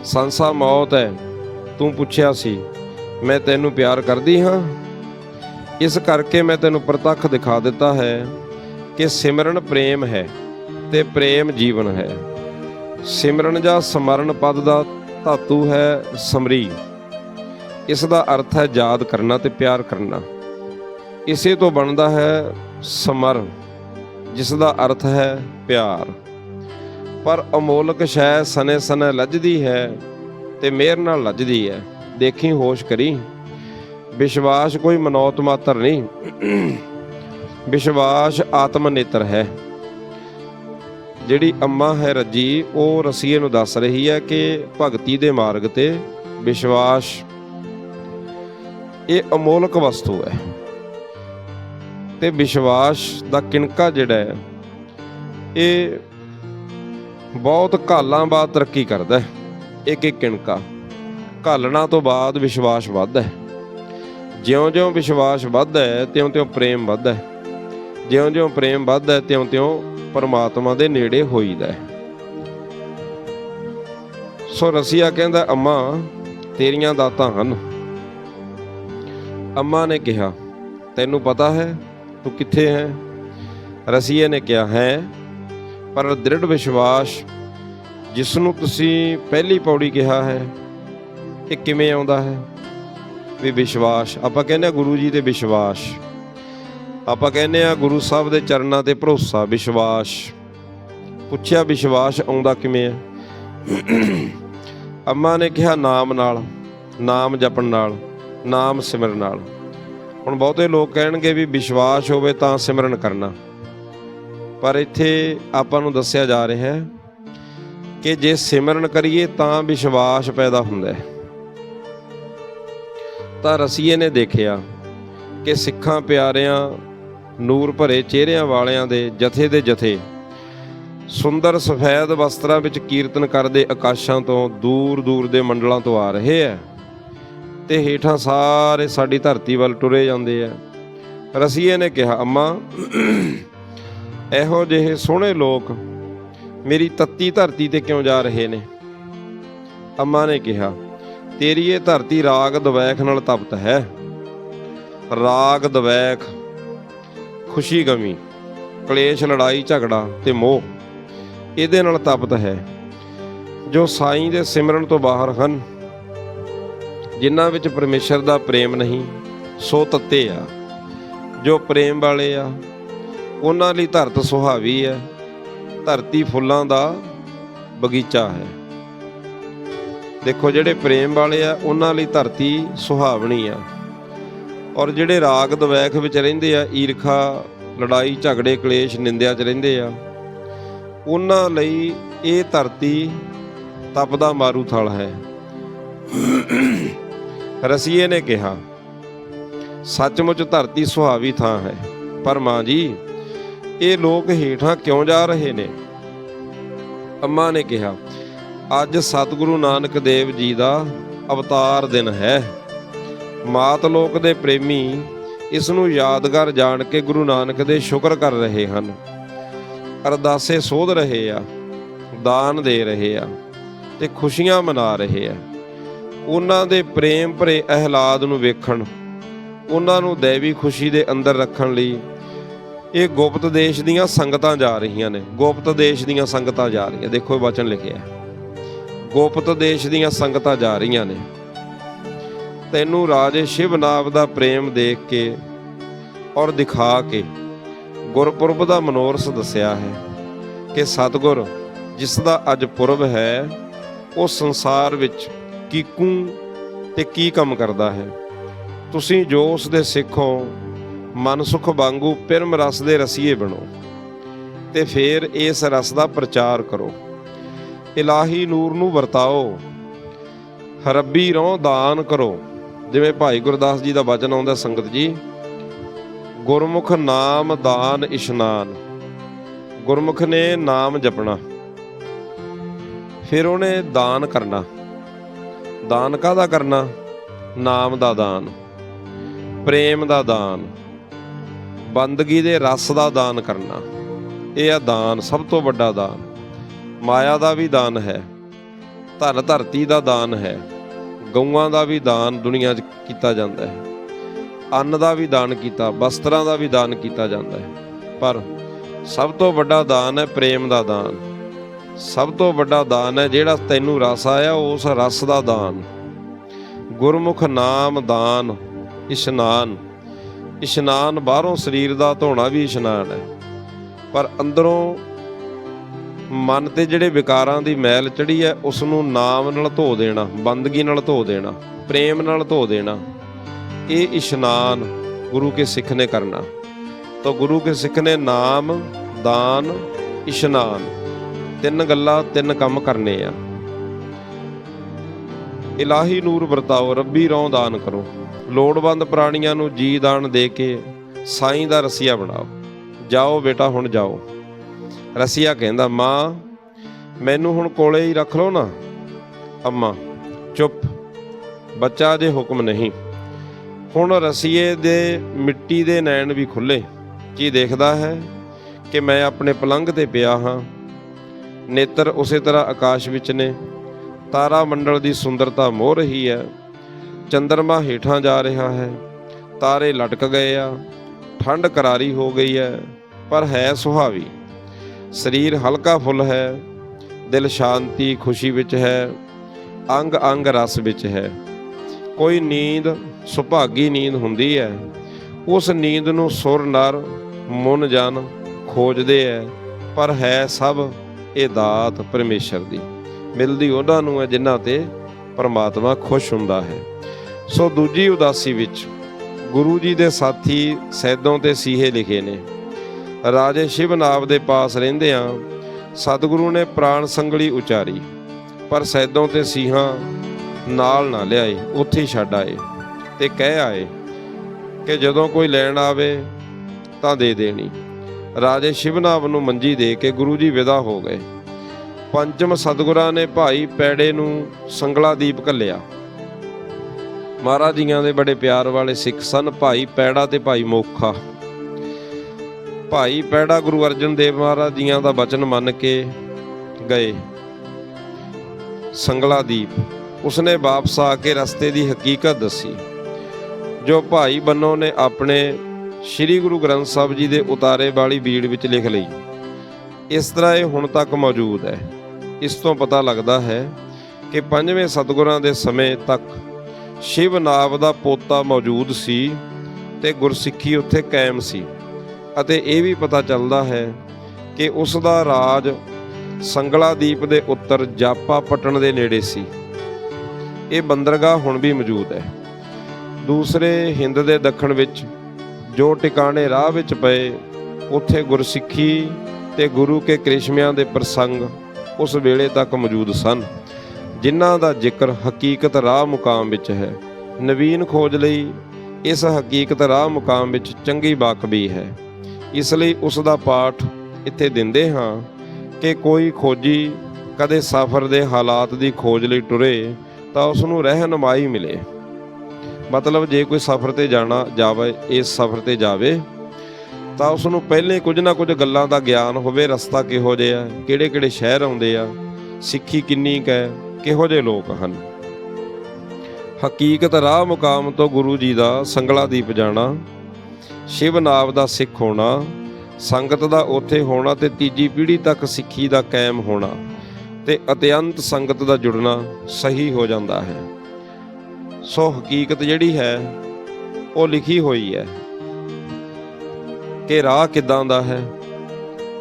ਸੰਸਾ ਮੌਤ ਹੈ। ਤੂੰ ਪੁੱਛਿਆ ਸੀ, ਮੈਂ ਤੈਨੂੰ ਪਿਆਰ ਕਰਦੀ ਹਾਂ? ਇਸ ਕਰਕੇ ਮੈਂ ਤੈਨੂੰ ਪ੍ਰਤੱਖ ਦਿਖਾ ਦਿੱਤਾ ਹੈ ਕਿ ਸਿਮਰਨ ਪ੍ਰੇਮ ਹੈ ਤੇ ਪ੍ਰੇਮ ਜੀਵਨ ਹੈ। ਸਿਮਰਨ ਜਾਂ ਸਮਰਨ ਪਦ ਦਾ ਧਾਤੂ ਹੈ ਸਮਰੀ। ਇਸ ਦਾ ਅਰਥ ਹੈ ਯਾਦ ਕਰਨਾ ਤੇ ਪਿਆਰ ਕਰਨਾ। ਇਸੇ ਤੋਂ ਬਣਦਾ ਹੈ ਸਮਰਨ। ਜਿਸ ਦਾ ਅਰਥ ਹੈ ਪਿਆਰ। ਪਰ ਅਮੋਲਕ ਸ਼ੈ ਸਨੇ ਸਨੇ ਲੱਜਦੀ ਹੈ ਤੇ ਮੇਰ ਨਾਲ ਲੱਜਦੀ ਹੈ। ਦੇਖੀ ਹੋਸ਼ ਕਰੀ। ਵਿਸ਼ਵਾਸ ਕੋਈ ਮਨੋਤ ਮਾਤਰ ਨਹੀਂ। ਵਿਸ਼ਵਾਸ ਆਤਮ ਨੇਤਰ ਹੈ। ਜਿਹੜੀ ਅੰਮਾ ਹੈ ਰੱਜੀ, ਉਹ ਰਸੀਏ ਨੂੰ ਦੱਸ ਰਹੀ ਹੈ ਕਿ ਭਗਤੀ ਦੇ ਮਾਰਗ ਤੇ ਵਿਸ਼ਵਾਸ, ਇਹ ਅਮੋਲਕ ਵਸਤੂ ਹੈ। ਤੇ ਵਿਸ਼ਵਾਸ ਦਾ ਕਿਣਕਾ ਜਿਹੜਾ ਹੈ, ਇਹ ਬਹੁਤ ਘਾਲਾਂ ਬਾਅਦ ਤਰੱਕੀ ਕਰਦਾ ਹੈ। ਇੱਕ ਇੱਕ ਕਿਣਕਾ। ਘਾਲਣਾ ਤੋਂ ਬਾਅਦ ਵਿਸ਼ਵਾਸ ਵੱਧਦਾ ਹੈ। ਜਿਉਂ-ਜਿਉਂ ਵਿਸ਼ਵਾਸ ਵੱਧਦਾ ਹੈ, ਤਿਉਂ-ਤਿਉਂ ਪ੍ਰੇਮ ਵੱਧਦਾ ਹੈ। ਜਿਉਂ-ਜਿਉਂ ਪ੍ਰੇਮ ਵੱਧਦਾ ਹੈ, ਤਿਉਂ-ਤਿਉਂ ਪਰਮਾਤਮਾ ਦੇ ਨੇੜੇ ਹੋਈਦਾ ਹੈ। ਸੋ ਰਸੀਆ ਕਹਿੰਦਾ, ਅੰਮਾ, ਤੇਰੀਆਂ ਦਾਤਾਂ ਹਨ। ਅੰਮਾ ਨੇ ਕਿਹਾ, ਤੈਨੂੰ ਪਤਾ ਹੈ ਤੂੰ ਕਿੱਥੇ ਹੈ? ਰਸੀਏ ਨੇ ਕਿਹਾ, ਹੈ? ਪਰ ਦ੍ਰਿੜ ਵਿਸ਼ਵਾਸ ਜਿਸ ਨੂੰ ਤੁਸੀਂ ਪਹਿਲੀ ਪੌੜੀ ਕਿਹਾ ਹੈ ਇਹ ਕਿਵੇਂ ਆਉਂਦਾ ਹੈ? ਵੀ ਵਿਸ਼ਵਾਸ, ਆਪਾਂ ਕਹਿੰਦੇ ਆ ਗੁਰੂ ਜੀ ਤੇ ਵਿਸ਼ਵਾਸ। ਆਪਾਂ ਕਹਿੰਦੇ ਆ ਗੁਰੂ ਸਾਹਿਬ ਦੇ ਚਰਨਾਂ ਤੇ ਭਰੋਸਾ, ਵਿਸ਼ਵਾਸ। ਪੁੱਛਿਆ ਵਿਸ਼ਵਾਸ ਆਉਂਦਾ ਕਿਵੇਂ ਹੈ? ਅੰਮਾ ਨੇ ਕਿਹਾ, ਨਾਮ ਨਾਲ, ਨਾਮ ਜਪਣ ਨਾਲ, ਨਾਮ ਸਿਮਰਨ ਨਾਲ। ਹੁਣ ਬਹੁਤੇ ਲੋਕ ਕਹਿਣਗੇ ਵੀ ਵਿਸ਼ਵਾਸ ਹੋਵੇ ਤਾਂ ਸਿਮਰਨ ਕਰਨਾ। ਪਰ ਇੱਥੇ ਆਪਾਂ ਨੂੰ ਦੱਸਿਆ ਜਾ ਰਿਹਾ ਹੈ ਕਿ ਜੇ ਸਿਮਰਨ ਕਰੀਏ ਤਾਂ ਵਿਸ਼ਵਾਸ ਪੈਦਾ ਹੁੰਦਾ ਹੈ। ਤਾਂ ਰਸੀਏ ਨੇ ਦੇਖਿਆ ਕਿ ਸਿੱਖਾਂ ਪਿਆਰਿਆਂ, ਨੂਰ ਭਰੇ ਚਿਹਰਿਆਂ ਵਾਲਿਆਂ ਦੇ ਜਥੇ ਦੇ ਜਥੇ ਸੁੰਦਰ ਸਫੈਦ ਵਸਤਰਾਂ ਵਿੱਚ ਕੀਰਤਨ ਕਰਦੇ ਆਕਾਸ਼ਾਂ ਤੋਂ ਦੂਰ ਦੂਰ ਦੇ ਮੰਡਲਾਂ ਤੋਂ ਆ ਰਹੇ ਹੈ। ਤੇ ਹੇਠਾਂ ਸਾਰੇ ਸਾਡੀ ਧਰਤੀ ਵੱਲ ਟੁਰੇ ਜਾਂਦੇ ਆ। ਰਸੀਏ ਨੇ ਕਿਹਾ, ਅੰਮਾ, ਇਹੋ ਜਿਹੇ ਸੋਹਣੇ ਲੋਕ ਮੇਰੀ ਤੱਤੀ ਧਰਤੀ ਤੇ ਕਿਉਂ ਜਾ ਰਹੇ ਨੇ? ਅੰਮਾ ਨੇ ਕਿਹਾ, ਤੇਰੀ ਇਹ ਧਰਤੀ ਰਾਗ ਦਵੈਖ ਨਾਲ ਤਪਤ ਹੈ। ਰਾਗ ਦਵੈਖ, ਖੁਸ਼ੀ ਗਮੀ, ਕਲੇਸ਼, ਲੜਾਈ, ਝਗੜਾ ਤੇ ਮੋਹ, ਇਹਦੇ ਨਾਲ ਤਪਤ ਹੈ। ਜੋ ਸਾਈਂ ਦੇ ਸਿਮਰਨ ਤੋਂ ਬਾਹਰ ਹਨ ਜਿਨ੍ਹਾਂ ਵਿੱਚ ਪਰਮੇਸ਼ਰ ਦਾ ਪ੍ਰੇਮ ਨਹੀਂ, ਸੋ ਤੱਤੇ ਆ। ਜੋ ਪ੍ਰੇਮ ਵਾਲੇ ਆ, ਉਹਨਾਂ ਲਈ ਧਰਤ ਸੁਹਾਵੀ ਹੈ। ਧਰਤੀ ਫੁੱਲਾਂ ਦਾ ਬਗੀਚਾ ਹੈ। ਦੇਖੋ, ਜਿਹੜੇ ਪ੍ਰੇਮ ਵਾਲੇ ਆ, ਉਹਨਾਂ ਲਈ ਧਰਤੀ ਸੁਹਾਵਣੀ ਆ। ਔਰ ਜਿਹੜੇ ਰਾਗ ਦਵੈਖ ਵਿੱਚ ਰਹਿੰਦੇ ਆ, ਈਰਖਾ, ਲੜਾਈ, ਝਗੜੇ, ਕਲੇਸ਼, ਨਿੰਦਿਆ 'ਚ ਰਹਿੰਦੇ ਆ, ਉਹਨਾਂ ਲਈ ਇਹ ਧਰਤੀ ਤਪਦਾ ਮਾਰੂ ਥਲ ਹੈ। ਰਸੀਏ ਨੇ ਕਿਹਾ, ਸੱਚਮੁੱਚ ਧਰਤੀ ਸੁਹਾਵੀ ਥਾਂ ਹੈ। ਪਰ ਮਾਂ ਜੀ, ਇਹ ਲੋਕ ਹੇਠਾਂ ਕਿਉਂ ਜਾ ਰਹੇ ਨੇ? ਅੰਮਾ ਨੇ ਕਿਹਾ, ਅੱਜ ਸਤਿਗੁਰੂ ਨਾਨਕ ਦੇਵ ਜੀ ਦਾ ਅਵਤਾਰ ਦਿਨ ਹੈ। ਮਾਤ ਲੋਕ ਦੇ ਪ੍ਰੇਮੀ ਇਸ ਨੂੰ ਯਾਦਗਾਰ ਜਾਣ ਕੇ ਗੁਰੂ ਨਾਨਕ ਦੇ ਸ਼ੁਕਰ ਕਰ ਰਹੇ ਹਨ। ਅਰਦਾਸੇ ਸੋਧ ਰਹੇ ਆ, ਦਾਨ ਦੇ ਰਹੇ ਆ ਤੇ ਖੁਸ਼ੀਆਂ ਮਨਾ ਰਹੇ ਆ। ਉਹਨਾਂ ਦੇ ਪ੍ਰੇਮ ਭਰੇ ਅਹਿਲਾਦ ਨੂੰ ਵੇਖਣ, ਉਹਨਾਂ ਨੂੰ ਦੇਵੀ ਖੁਸ਼ੀ ਦੇ ਅੰਦਰ ਰੱਖਣ ਲਈ ਇਹ ਗੁਪਤ ਦੇਸ਼ ਦੀਆਂ ਸੰਗਤਾਂ ਜਾ ਰਹੀਆਂ ਨੇ, ਗੁਪਤ ਦੇਸ਼ ਦੀਆਂ ਸੰਗਤਾਂ ਜਾ ਰਹੀਆਂ। ਦੇਖੋ ਇਹ ਵਚਨ ਲਿਖਿਆ ਗੁਪਤ ਦੇਸ਼ ਦੀਆਂ ਸੰਗਤਾਂ ਜਾ ਰਹੀਆਂ ਨੇ। ਤੈਨੂੰ ਰਾਜੇ ਸ਼ਿਵ ਨਾਮ ਦਾ ਪ੍ਰੇਮ ਦੇਖ ਕੇ ਔਰ ਦਿਖਾ ਕੇ ਗੁਰਪੁਰਬ ਦਾ ਮਨੋਰਸ ਦੱਸਿਆ ਹੈ ਕਿ ਸਤਗੁਰ, ਜਿਸ ਦਾ ਅੱਜ ਪੁਰਬ ਹੈ, ਉਹ ਸੰਸਾਰ ਵਿੱਚ ਕੀਕੂ ਤੇ ਕੀ ਕੰਮ ਕਰਦਾ ਹੈ? ਤੁਸੀਂ ਜੋ ਉਸ ਦੇ ਹੋ, ਮਨ ਸੁਖ ਵਾਂਗੂ ਪਿਰਮ ਰਸ ਦੇ ਰਸੀਏ ਬਣੋ ਤੇ ਫੇਰ ਇਸ ਰਸ ਦਾ ਪ੍ਰਚਾਰ ਕਰੋ। ਇਲਾਹੀ ਨੂਰ ਨੂੰ ਵਰਤਾਓ, ਰੱਬੀ ਰੋਹ ਦਾਨ ਕਰੋ। ਜਿਵੇਂ ਭਾਈ ਗੁਰਦਾਸ ਜੀ ਦਾ ਵਚਨ ਆਉਂਦਾ ਸੰਗਤ ਜੀ, ਗੁਰਮੁਖ ਨਾਮ ਦਾਨ ਇਸ਼ਨਾਨ, ਗੁਰਮੁਖ ਨੇ ਨਾਮ ਜਪਣਾ, ਫਿਰ ਉਹਨੇ ਦਾਨ ਕਰਨਾ। ਦਾਨ ਕਾਹਦਾ ਕਰਨਾ? ਨਾਮ ਦਾ ਦਾਨ, ਪ੍ਰੇਮ ਦਾ ਦਾਨ, ਬੰਦਗੀ ਦੇ ਰਸ ਦਾ ਦਾਨ ਕਰਨਾ। ਇਹ ਆ ਦਾਨ, ਸਭ ਤੋਂ ਵੱਡਾ ਦਾਨ। ਮਾਇਆ ਦਾ ਵੀ ਦਾਨ ਹੈ ਧਰ ਧਰਤੀ ਦਾ ਦਾਨ ਹੈ, ਗਊਆਂ ਦਾ ਵੀ ਦਾਨ ਦੁਨੀਆ 'ਚ ਕੀਤਾ ਜਾਂਦਾ ਹੈ। ਅੰਨ ਦਾ ਵੀ ਦਾਨ ਕੀਤਾ ਵਸਤਰਾਂ ਦਾ ਵੀ ਦਾਨ ਕੀਤਾ ਜਾਂਦਾ ਹੈ। ਪਰ ਸਭ ਤੋਂ ਵੱਡਾ ਦਾਨ ਹੈ ਪ੍ਰੇਮ ਦਾ ਦਾਨ। ਸਭ ਤੋਂ ਵੱਡਾ ਦਾਨ ਹੈ, ਜਿਹੜਾ ਤੈਨੂੰ ਰਸ ਆਇਆ, ਉਸ ਰਸ ਦਾ ਦਾਨ। ਗੁਰਮੁਖ ਨਾਮ ਦਾਨ, ਇਸ਼ਨਾਨ। ਇਸ਼ਨਾਨ ਬਾਹਰੋਂ ਸਰੀਰ ਦਾ, ਧੋਣਾ ਵੀ ਇਸ਼ਨਾਨ ਹੈ। ਪਰ ਅੰਦਰੋਂ ਮਨ ਤੇ ਜਿਹੜੇ ਵਿਕਾਰਾਂ ਦੀ ਮੈਲ ਚੜੀ ਹੈ ਉਸ ਨੂੰ ਨਾਮ ਨਾਲ ਧੋ ਦੇਣਾ, ਬੰਦਗੀ ਨਾਲ ਧੋ ਦੇਣਾ, ਪ੍ਰੇਮ ਨਾਲ ਧੋ ਦੇਣਾ, ਇਹ ਇਸ਼ਨਾਨ ਗੁਰੂ ਕੇ ਸਿੱਖ ਨੇ ਕਰਨਾ। ਤਾਂ ਗੁਰੂ ਕੇ ਸਿੱਖ ਨੇ ਨਾਮ, ਦਾਨ, ਇਸ਼ਨਾਨ। ਤਿੰਨ ਗੱਲਾਂ, ਤਿੰਨ ਕੰਮ ਕਰਨੇ ਆ। ਇਲਾਹੀ ਨੂਰ ਵਰਤਾਓ, ਰੱਬੀ ਰੌਂ ਦਾਨ ਕਰੋ। ਲੋੜਵੰਦ ਪ੍ਰਾਣੀਆਂ ਨੂੰ ਜੀ ਦਾਨ ਦੇ ਕੇ ਸਾਈਂ ਦਾ ਰਸੀਆ ਬਣਾਓ। ਜਾਓ ਬੇਟਾ, ਹੁਣ ਜਾਓ। ਰਸੀਆ ਕਹਿੰਦਾ, ਮਾਂ, ਮੈਨੂੰ ਹੁਣ ਕੋਲੇ ਹੀ ਰੱਖ ਲਓ ਨਾ। ਅੰਮਾ, ਚੁੱਪ। ਬੱਚਾ ਜੇ ਹੁਕਮ ਨਹੀਂ। ਹੁਣ ਰਸੀਏ ਦੇ ਮਿੱਟੀ ਦੇ ਨੈਣ ਵੀ ਖੁੱਲੇ ਕੀ ਦੇਖਦਾ ਹੈ ਕਿ ਮੈਂ ਆਪਣੇ ਪਲੰਘ ਤੇ ਪਿਆ ਹਾਂ। ਨੇਤਰ ਉਸੇ ਤਰ੍ਹਾਂ ਆਕਾਸ਼ ਵਿੱਚ ਨੇ। ਤਾਰਾ ਮੰਡਲ ਦੀ ਸੁੰਦਰਤਾ ਮੋਹ ਰਹੀ ਹੈ। ਚੰਦਰਮਾ ਹੇਠਾਂ ਜਾ ਰਿਹਾ ਹੈ। ਤਾਰੇ ਲਟਕ ਗਏ ਆ। ਠੰਡ ਕਰਾਰੀ ਹੋ ਗਈ ਹੈ, ਪਰ ਹੈ ਸੁਹਾਵੀ। ਸਰੀਰ ਹਲਕਾ ਫੁੱਲ ਹੈ। ਦਿਲ ਸ਼ਾਂਤੀ, ਖੁਸ਼ੀ ਵਿੱਚ ਹੈ। ਅੰਗ ਅੰਗ ਰਸ ਵਿੱਚ ਹੈ। ਕੋਈ ਨੀਂਦ, ਸੁਭਾਗੀ ਨੀਂਦ ਹੁੰਦੀ ਹੈ। ਉਸ ਨੀਂਦ ਨੂੰ ਸੁਰ ਨਰ, ਮਨ ਜਨ ਖੋਜਦੇ ਹੈ। ਪਰ ਹੈ ਸਭ ਇਹ ਦਾਤ ਪਰਮੇਸ਼ਰ ਦੀ। ਮਿਲਦੀ ਉਹਨਾਂ ਨੂੰ ਹੈ ਜਿਨ੍ਹਾਂ ਤੇ ਪਰਮਾਤਮਾ ਖੁਸ਼ ਹੁੰਦਾ ਹੈ। ਸੋ ਦੂਜੀ ਉਦਾਸੀ ਵਿੱਚ ਗੁਰੂ ਜੀ ਦੇ ਸਾਥੀ ਸੈਦੋਂ ਤੇ ਸੀਹੇ ਲਿਖੇ ਨੇ, ਰਾਜੇ ਸ਼ਿਵਨਾਬ ਦੇ ਪਾਸ ਰਹਿੰਦਿਆਂ ਸਤਿਗੁਰੂ ਨੇ ਪ੍ਰਾਣ ਸੰਗਲੀ ਉਚਾਰੀ, ਪਰ ਸੈਦੋਂ ਤੇ ਸੀਹਾਂ ਨਾਲ ਨਾ ਲਿਆਏ, ਉੱਥੇ ਹੀ ਛੱਡ ਆਏ ਤੇ ਕਹਿ ਆਏ ਕਿ ਜਦੋਂ ਕੋਈ ਲੈਣ ਆਵੇ ਤਾਂ ਦੇ ਦੇਣੀ। ਰਾਜੇ ਸ਼ਿਵਨਾਵ ਨੂੰ ਮੰਜੀ ਦੇ ਕੇ ਗੁਰੂ ਜੀ ਵਿਦਾ ਹੋ ਗਏ। ਪੰਚਮ ਸਤਿਗੁਰਾਂ ਨੇ ਭਾਈ ਪੈੜੇ ਨੂੰ ਸੰਗਲਾ ਦੀਪ ਘੱਲਿਆ। ਮਹਾਰਾਜ ਜੀਆਂ ਦੇ ਬੜੇ ਪਿਆਰ ਵਾਲੇ ਸਿੱਖ ਸਨ, ਭਾਈ ਪੈੜਾ ਤੇ ਭਾਈ ਮੋਖਾ। ਭਾਈ ਪੈੜਾ ਗੁਰੂ ਅਰਜਨ ਦੇਵ ਮਹਾਰਾਜ ਜੀਆਂ ਦਾ ਬਚਨ ਮੰਨ ਕੇ ਗਏ ਸੰਗਲਾ ਦੀਪ। ਉਸਨੇ ਵਾਪਸ ਆ ਕੇ ਰਸਤੇ ਦੀ ਹਕੀਕਤ ਦੱਸੀ। ਜੋ ਭਾਈ ਬੰਨੋ ਨੇ ਆਪਣੇ ਸ੍ਰੀ ਗੁਰੂ ਗ੍ਰੰਥ ਸਾਹਿਬ ਜੀ ਦੇ ਉਤਾਰੇ ਵਾਲੀ ਬੀੜ ਵਿੱਚ ਲਿਖ ਲਈ। ਇਸ ਤਰ੍ਹਾਂ ਇਹ ਹੁਣ ਤੱਕ ਮੌਜੂਦ ਹੈ। ਇਸ ਤੋਂ ਪਤਾ ਲੱਗਦਾ ਹੈ ਕਿ ਪੰਜਵੇਂ ਸਤਿਗੁਰਾਂ ਦੇ ਸਮੇਂ ਤੱਕ ਸ਼ਿਵ ਨਾਮ ਦਾ ਪੋਤਾ ਮੌਜੂਦ ਸੀ ਤੇ ਗੁਰਸਿੱਖੀ ਉੱਥੇ ਕਾਇਮ ਸੀ। ਅਤੇ ਇਹ ਵੀ ਪਤਾ ਚੱਲਦਾ ਹੈ ਕਿ ਉਸ ਦਾ ਰਾਜ ਸੰਗਲਾ ਦੀਪ ਦੇ ਉੱਤਰ ਜਾਪਾ ਪਟਣ ਦੇ ਨੇੜੇ ਸੀ। ਇਹ ਬੰਦਰਗਾਹ ਹੁਣ ਵੀ ਮੌਜੂਦ ਹੈ। ਦੂਸਰੇ ਹਿੰਦ ਦੇ ਦੱਖਣ ਵਿੱਚ ਜੋ ਟਿਕਾਣੇ ਰਾਹ ਵਿੱਚ ਪਏ, ਉੱਥੇ ਗੁਰਸਿੱਖੀ ਤੇ ਗੁਰੂ ਕੇ ਕ੍ਰਿਸ਼ਮਿਆਂ ਦੇ ਪ੍ਰਸੰਗ ਉਸ ਵੇਲੇ ਤੱਕ ਮੌਜੂਦ ਸਨ, ਜਿਨ੍ਹਾਂ ਦਾ ਜ਼ਿਕਰ ਹਕੀਕਤ ਰਾਹ ਮੁਕਾਮ ਵਿੱਚ ਹੈ। ਨਵੀਨ ਖੋਜ ਲਈ ਇਸ ਹਕੀਕਤ ਰਾਹ ਮੁਕਾਮ ਵਿੱਚ ਚੰਗੀ ਬਾਕਬੀ ਹੈ। ਇਸ ਲਈ ਉਸ ਦਾ ਪਾਠ ਇੱਥੇ ਦਿੰਦੇ ਹਾਂ ਕਿ ਕੋਈ ਖੋਜੀ ਕਦੇ ਸਫ਼ਰ ਦੇ ਹਾਲਾਤ ਦੀ ਖੋਜ ਲਈ ਟੁਰੇ ਤਾਂ ਉਸ ਨੂੰ ਰਹਿਨਮਾਈ ਮਿਲੇ। ਮਤਲਬ ਜੇ ਕੋਈ ਸਫ਼ਰ ਤੇ ਜਾਣਾ ਜਾਵੇ, ਇਸ ਸਫ਼ਰ ਤੇ ਜਾਵੇ, ਤਾਂ ਉਸ ਨੂੰ ਪਹਿਲੇ ਕੁਝ ਨਾ ਕੁਝ ਗੱਲਾਂ ਦਾ ਗਿਆਨ ਹੋਵੇ, ਰਸਤਾ ਕਿਹੋ ਜਿਹਾ ਕਿਹੜੇ ਕਿਹੜੇ ਸ਼ਹਿਰ ਆਉਂਦੇ ਆ, ਸਿੱਖੀ ਕਿੰਨੀ ਕੁ ਹੈ, ਕਿਹੋ ਜਿਹੇ ਲੋਕ ਹਨ। ਹਕੀਕਤ ਰਾਹ ਮੁਕਾਮ ਤੋਂ ਗੁਰੂ ਜੀ ਦਾ ਸੰਗਲਾ ਦੀਪ ਜਾਣਾ, ਸ਼ਿਵ ਨਾਮ ਦਾ ਸਿੱਖ ਹੋਣਾ, ਸੰਗਤ ਦਾ ਉੱਥੇ ਹੋਣਾ ਤੇ ਤੀਜੀ ਪੀੜ੍ਹੀ ਤੱਕ ਸਿੱਖੀ ਦਾ ਕਾਇਮ ਹੋਣਾ ਤੇ ਅਤਿਅੰਤ ਸੰਗਤ ਦਾ ਜੁੜਨਾ ਸਹੀ ਹੋ ਜਾਂਦਾ ਹੈ। ਸੋ ਹਕੀਕਤ ਜਿਹੜੀ ਹੈ, ਉਹ ਲਿਖੀ ਹੋਈ ਹੈ ਕਿ ਰਾਹ ਕਿਦਾਂ ਦਾ ਹੈ,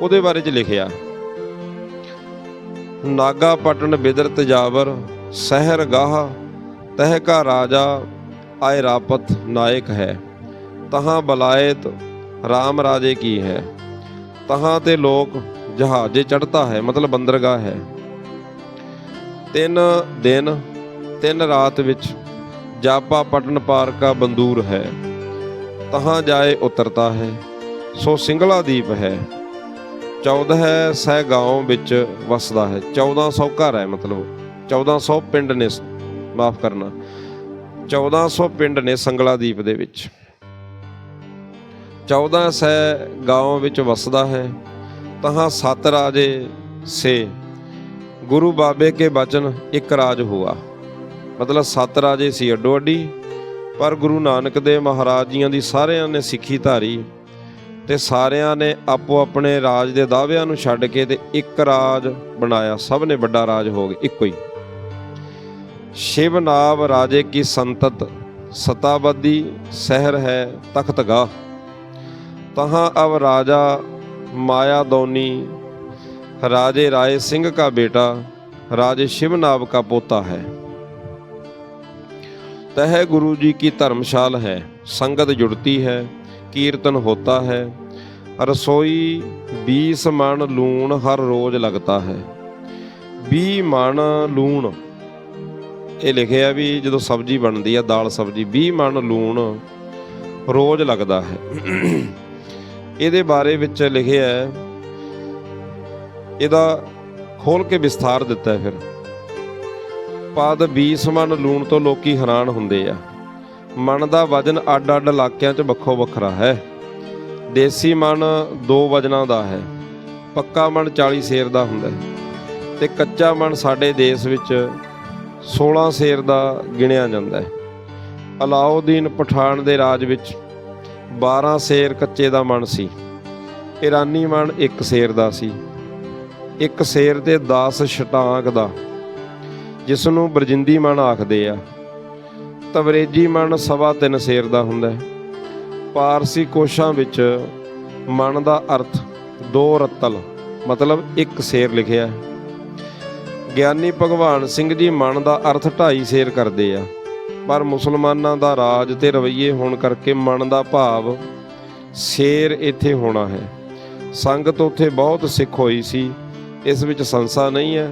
ਉਹਦੇ ਬਾਰੇ ਚ ਲਿਖਿਆ। ਨਾਗਾ ਪਟਨ ਬਿਦਰ ਤਜਾਵਰ ਸਹਿਰ ਗਾਹ ਤਹਿ ਕਾ ਰਾਜਾ, ਆਏ ਰਾਪਤ ਨਾਇਕ ਹੈ। ਤਹਾਂ ਬਲਾਇਤ RAM ਰਾਜੇ ਕੀ ਹੈ? ਤਹਾਂ ਤੇ ਲੋਕ ਜਹਾਜ਼ੇ ਚੜਤਾ ਹੈ, ਮਤਲਬ ਬੰਦਰਗਾਹ ਹੈ। ਤਿੰਨ ਦਿਨ, ਤਿੰਨ ਰਾਤ ਵਿੱਚ ਜਾਪਾ ਪਟਨ ਪਾਰ ਕਾ ਬੰਦੂਰ ਹੈ ਤਹਾਂ ਜਾਏ ਉਤਰਤਾ ਹੈ ਸੋ ਸਿੰਗਲਾ ਦੀਪ ਹੈ 14 ਸੈ گاؤں ਵਿੱਚ ਵਸਦਾ ਹੈ 1400 ਘਰ ਹੈ ਮਤਲਬ 1400 ਪਿੰਡ ਨੇ ਮਾਫ ਕਰਨਾ 1400 ਪਿੰਡ ਨੇ ਸੰਗਲਾ ਦੀਪ ਦੇ ਵਿੱਚ 14 ਸੈ گاؤں ਵਿੱਚ ਵਸਦਾ ਹੈ ਤਹਾਂ ਸਤ ਰਾਜੇ ਸੇ ਗੁਰੂ ਬਾਬੇ ਕੇ ਬਚਨ ਇੱਕ ਰਾਜ ਹੁਆ ਮਤਲਬ ਸੱਤ ਰਾਜੇ ਸੀ ਅੱਡੋ ਅੱਡੀ, ਪਰ ਗੁਰੂ ਨਾਨਕ ਦੇ ਮਹਾਰਾਜ ਜੀਆਂ ਦੀ ਸਾਰਿਆਂ ਨੇ ਸਿੱਖੀ ਧਾਰੀ ਤੇ ਸਾਰਿਆਂ ਨੇ ਆਪੋ ਆਪਣੇ ਰਾਜ ਦੇ ਦਾਅਵਿਆਂ ਨੂੰ ਛੱਡ ਕੇ ਤੇ ਇੱਕ ਰਾਜ ਬਣਾਇਆ। ਸਭ ਨੇ ਵੱਡਾ ਰਾਜ ਹੋ ਗਿਆ, ਇੱਕੋ ਹੀ। ਸ਼ਿਵ ਨਾਮ ਰਾਜੇ ਕੀ ਸੰਤਤ, ਸਤਾਬਦੀ ਸ਼ਹਿਰ ਹੈ ਤਖ਼ਤਗਾਹ ਤਹਾਂ ਅਬ ਰਾਜਾ ਮਾਇਆ ਦੌਨੀ, ਰਾਜੇ ਰਾਏ ਸਿੰਘ ਕਾ ਬੇਟਾ, ਰਾਜੇ ਸ਼ਿਵ ਸ਼ਿਵਨਾਬ ਕਾ ਪੋਤਾ ਹੈ। तह गुरु जी की धर्मशाल है संगत जुड़ती है कीर्तन होता है रसोई बीस मन लूण हर रोज लगता है ਵੀਹ ਮਣ ਲੂਣ ਇਹ ਲਿਖਿਆ ਵੀ ਜਦੋਂ ਸਬਜ਼ੀ ਬਣਦੀ ਆ ਦਾਲ ਸਬਜ਼ੀ 20 ਮਣ ਲੂਣ ਰੋਜ਼ ਲੱਗਦਾ ਹੈ ਇਹਦੇ ਬਾਰੇ ਵਿੱਚ ਲਿਖਿਆ ਹੈ ਇਹਦਾ ਖੋਲ ਕੇ ਵਿਸਥਾਰ ਦਿੱਤਾ ਹੈ ਫਿਰ ਪਦ 20 ਮਨ ਲੂਣ ਤੋਂ ਲੋਕੀ ਹੈਰਾਨ ਹੁੰਦੇ ਆ। ਮਨ ਦਾ ਵਜਨ ਅੱਡ-ਅੱਡ ਇਲਾਕਿਆਂ 'ਚ ਵੱਖੋ ਵੱਖਰਾ ਹੈ। ਦੇਸੀ ਮਨ ਦੋ ਵਜਨਾਂ ਦਾ ਹੈ। ਪੱਕਾ ਮਨ 40 ਸੇਰ ਦਾ ਹੁੰਦਾ ਹੈ ਤੇ ਕੱਚਾ ਮਨ ਸਾਡੇ ਦੇਸ਼ ਵਿੱਚ 16 ਸੇਰ ਦਾ ਗਿਣਿਆ ਜਾਂਦਾ ਹੈ। ਅਲਾਉਦੀਨ ਪਠਾਨ ਦੇ ਰਾਜ ਵਿੱਚ 12 ਸੇਰ ਕੱਚੇ ਦਾ ਮਨ ਸੀ। ਇਰਾਨੀ ਮਣ ਇੱਕ ਸੇਰ ਦਾ ਸੀ। ਇੱਕ ਸੇਰ ਤੇ 10 ਛਟਾਂਕ ਦਾ। ਜਿਸ ਨੂੰ ਬਰਜਿੰਦੀ ਮਨ ਆਖਦੇ ਆ, ਤਵਰੇਜੀ ਮਨ ਸਵਾ ਤਿੰਨ ਸੇਰ ਦਾ ਹੁੰਦਾ ਹੈ। ਪਾਰਸੀ ਕੋਸ਼ਾਂ ਵਿੱਚ ਮਨ ਦਾ ਅਰਥ ਦੋ ਰੱਤਲ, ਮਤਲਬ ਇੱਕ ਸੇਰ ਲਿਖਿਆ ਹੈ। ਗਿਆਨੀ ਭਗਵਾਨ ਸਿੰਘ ਜੀ ਮਨ ਦਾ ਅਰਥ ਢਾਈ ਸੇਰ ਕਰਦੇ ਆ, ਪਰ ਮੁਸਲਮਾਨਾਂ ਦਾ ਰਾਜ ਤੇ ਰਵਈਏ ਹੋਣ ਕਰਕੇ ਮਨ ਦਾ ਭਾਵ ਸੇਰ ਇੱਥੇ ਹੋਣਾ ਹੈ। ਸੰਗਤ ਉੱਥੇ ਬਹੁਤ ਸਿੱਖ ਹੋਈ ਸੀ, ਇਸ ਵਿੱਚ ਸੰਸਾ ਨਹੀਂ ਹੈ।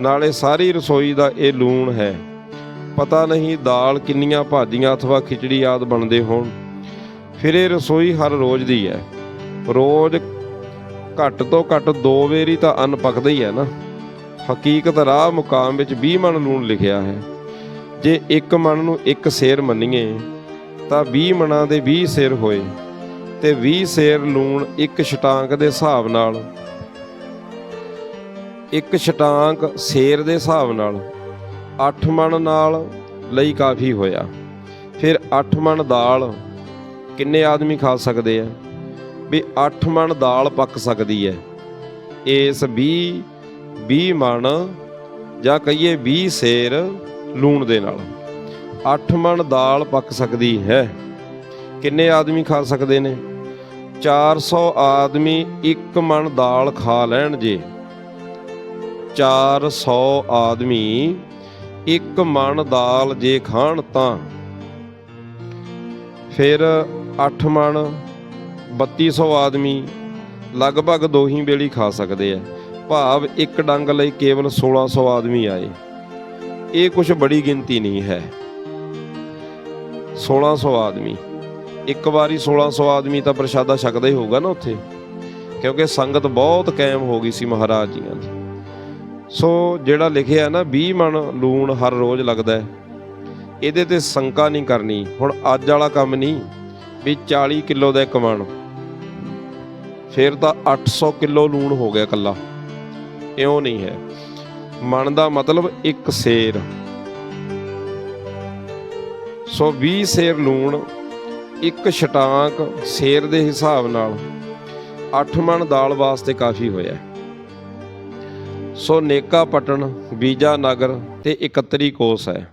ਨਾਲੇ ਸਾਰੀ ਰਸੋਈ ਦਾ ਇਹ ਲੂਣ ਹੈ। ਪਤਾ ਨਹੀਂ ਦਾਲ ਕਿੰਨੀਆਂ ਭਾਜੀਆਂ ਅਥਵਾ ਖਿਚੜੀ ਆਦ ਬਣਦੇ ਹੋਣ। ਫਿਰ ਇਹ ਰਸੋਈ ਹਰ ਰੋਜ਼ ਦੀ ਹੈ। ਰੋਜ਼ ਘੱਟ ਤੋਂ ਘੱਟ ਦੋ ਵੇਰੀ ਤਾਂ ਅੰਨ ਪੱਕਦਾ ਹੀ ਹੈ ਨਾ। ਹਕੀਕਤ ਰਾਹ ਮੁਕਾਮ ਵਿੱਚ 20 ਮਣ ਲੂਣ ਲਿਖਿਆ ਹੈ। ਜੇ ਇੱਕ ਮਣ ਨੂੰ ਇੱਕ ਸੇਰ ਮੰਨੀਏ, ਤਾਂ 20 ਮਣਾਂ ਦੇ 20 ਸੇਰ ਹੋਏ। ਤੇ 20 ਸੇਰ ਲੂਣ ਇੱਕ ਛਟਾਂਕ ਦੇ ਹਿਸਾਬ ਨਾਲ ਇੱਕ ਛਟਾਂਕ ਸੇਰ ਦੇ ਹਿਸਾਬ ਨਾਲ 8 ਮਣ ਨਾਲ ਲਈ ਕਾਫੀ ਹੋਇਆ। ਫਿਰ 8 ਮਣ ਦਾਲ ਕਿੰਨੇ ਆਦਮੀ ਖਾ ਸਕਦੇ ਆ? ਵੀ 8 ਮਣ ਦਾਲ ਪੱਕ ਸਕਦੀ ਹੈ। ਇਸ 20 20 ਮਣ ਜਾਂ ਕਹੀਏ 20 ਸੇਰ ਲੂਣ ਦੇ ਨਾਲ। 8 ਮਣ ਦਾਲ ਪੱਕ ਸਕਦੀ ਹੈ। ਕਿੰਨੇ ਆਦਮੀ ਖਾ ਸਕਦੇ ਨੇ? 400 ਆਦਮੀ 1 ਮਣ ਦਾਲ ਖਾ ਲੈਣ ਜੇ। 400 ਆਦਮੀ ਇੱਕ ਮਣ ਦਾਲ ਜੇ ਖਾਣ ਤਾਂ। ਫਿਰ 8 ਮਣ 3200 ਆਦਮੀ ਲਗਭਗ ਦੋ ਹੀ ਵੇਲੀ ਖਾ ਸਕਦੇ ਆ ਭਾਵ ਇੱਕ ਡੰਗ ਲਈ ਕੇਵਲ 1600 ਆਦਮੀ ਆਏ। ਇਹ ਕੁਝ ਬੜੀ ਗਿਣਤੀ ਨਹੀਂ ਹੈ। 1600 ਆਦਮੀ। ਇੱਕ ਵਾਰੀ 1600 ਆਦਮੀ ਤਾਂ ਪ੍ਰਸ਼ਾਦਾ ਛਕਦਾ ਹੀ ਹੋਊਗਾ ਨਾ ਉੱਥੇ। ਕਿਉਂਕਿ ਸੰਗਤ ਬਹੁਤ ਕਾਇਮ ਹੋ ਗਈ ਸੀ ਮਹਾਰਾਜ ਜੀਆਂ ਦੀ। ਸੋ ਜਿਹੜਾ ਲਿਖਿਆ ਨਾ 20 ਮਣ ਲੂਣ ਹਰ ਰੋਜ਼ ਲੱਗਦਾ ਹੈ। ਇਹਦੇ ਤੇ ਸ਼ੰਕਾ ਨਹੀਂ ਕਰਨੀ। ਹੁਣ ਅੱਜ ਵਾਲਾ ਕੰਮ ਨਹੀਂ, ਵੀ 40 ਕਿਲੋ ਦਾ ਇੱਕ ਮਣ। ਫਿਰ ਤਾਂ 800 ਕਿਲੋ ਲੂਣ ਹੋ ਗਿਆ ਕੱਲਾ ਇਉਂ ਨਹੀਂ ਹੈ। ਮਨ ਦਾ ਮਤਲਬ ਇੱਕ ਸੇਰ। ਸੋ 20 ਸੇਰ ਲੂਣ, ਇੱਕ ਛਟਾਂਕ ਸੇਰ ਦੇ ਹਿਸਾਬ ਨਾਲ। 8 ਮਣ ਦਾਲ ਵਾਸਤੇ ਕਾਫੀ ਹੋਇਆ ਸੋ ਨੇਕਾ ਪਟਣ, ਬੀਜਾ ਨਗਰ ਤੇ 31 ਕੋਸ ਹੈ।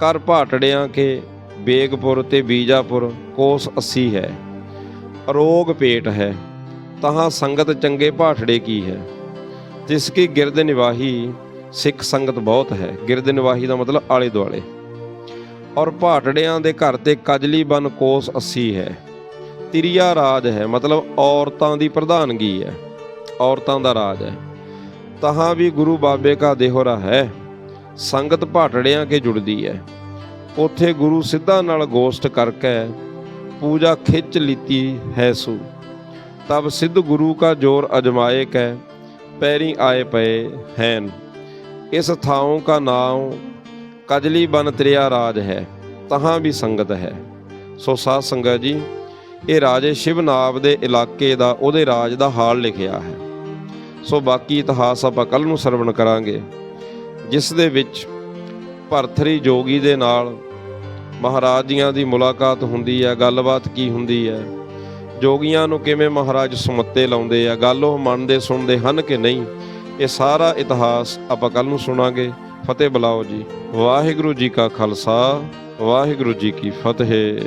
ਕਰ ਭਾਟੜਿਆਂ ਕੇ ਬੇਗਪੁਰ ਤੇ ਬੀਜਾਪੁਰ ਕੋਸ 80 ਹੈ। ਅਰੋਗ ਪੇਟ ਹੈ, ਤਹਾਂ ਸੰਗਤ ਚੰਗੇ ਭਾਟੜੇ ਕੀ ਹੈ। ਜਿਸ ਕੀ ਗਿਰਦ ਨਿਵਾਹੀ, ਸਿੱਖ ਸੰਗਤ ਬਹੁਤ ਹੈ। ਗਿਰਦ ਨਿਵਾਹੀ ਦਾ ਮਤਲਬ ਆਲੇ ਦੁਆਲੇ। ਔਰ ਭਾਟੜਿਆਂ ਦੇ ਘਰ ਤੇ ਕਜਲੀ ਬਨ ਕੋਸ 80 ਹੈ। ਤਿਰਿਆ ਰਾਜ ਹੈ, ਮਤਲਬ ਔਰਤਾਂ ਦੀ ਪ੍ਰਧਾਨਗੀ ਹੈ। ਔਰਤਾਂ ਦਾ ਰਾਜ ਹੈ। ਤਹਾਂ ਵੀ ਗੁਰੂ ਬਾਬੇ ਕਾ ਦੇਹਰਾ ਹੈ, ਸੰਗਤ ਭਾਟੜਿਆਂ ਕੇ ਜੁੜਦੀ ਹੈ। ਉਥੇ ਗੁਰੂ ਸਿੱਧਾ ਨਾਲ ਗੋਸ਼ਟ ਕਰਕੇ ਪੂਜਾ ਖਿੱਚ ਲੀਤੀ ਹੈ ਸੂ। ਤਬ ਸਿੱਧ ਗੁਰੂ ਕਾ ਜੋਰ ਅਜਮਾਏ ਕੈ, ਪੈਰੀ ਆਏ ਪਏ ਹੈਨ। ਇਸ ਥਾਉ ਕਾ ਨਾਮ ਕਜਲੀ ਬਨ ਤ੍ਰਿਆ ਰਾਜ ਹੈ, ਤਹਾਂ ਵੀ ਸੰਗਤ ਹੈ। ਸੋ ਸਾਧ ਸੰਗਤ ਜੀ, ਇਹ ਰਾਜੇ ਸ਼ਿਵਨਾਬ ਦੇ ਇਲਾਕੇ ਦਾ, ਉਹਦੇ ਰਾਜ ਦਾ ਹਾਲ ਲਿਖਿਆ ਹੈ। ਸੋ ਬਾਕੀ ਇਤਿਹਾਸ ਆਪਾਂ ਕੱਲ ਨੂੰ ਸਰਵਣ ਕਰਾਂਗੇ, ਜਿਸ ਦੇ ਵਿੱਚ ਭਰਥਰੀ ਜੋਗੀ ਦੇ ਨਾਲ ਮਹਾਰਾਜ ਜੀਆਂ ਦੀ ਮੁਲਾਕਾਤ ਹੁੰਦੀ ਹੈ, ਗੱਲਬਾਤ ਕੀ ਹੁੰਦੀ ਹੈ, ਜੋਗੀਆਂ ਨੂੰ ਕਿਵੇਂ ਮਹਾਰਾਜ ਸੁਮੱਤੇ ਲਾਉਂਦੇ ਆ, ਗੱਲ ਉਹ ਮੰਨਦੇ ਸੁਣਦੇ ਹਨ ਕਿ ਨਹੀਂ, ਇਹ ਸਾਰਾ ਇਤਿਹਾਸ ਆਪਾਂ ਕੱਲ ਨੂੰ ਸੁਣਾਂਗੇ। ਫਤਿਹ ਬੁਲਾਓ ਜੀ। ਵਾਹਿਗੁਰੂ ਜੀ ਕਾ ਖਾਲਸਾ, ਵਾਹਿਗੁਰੂ ਜੀ ਕੀ ਫਤਿਹ।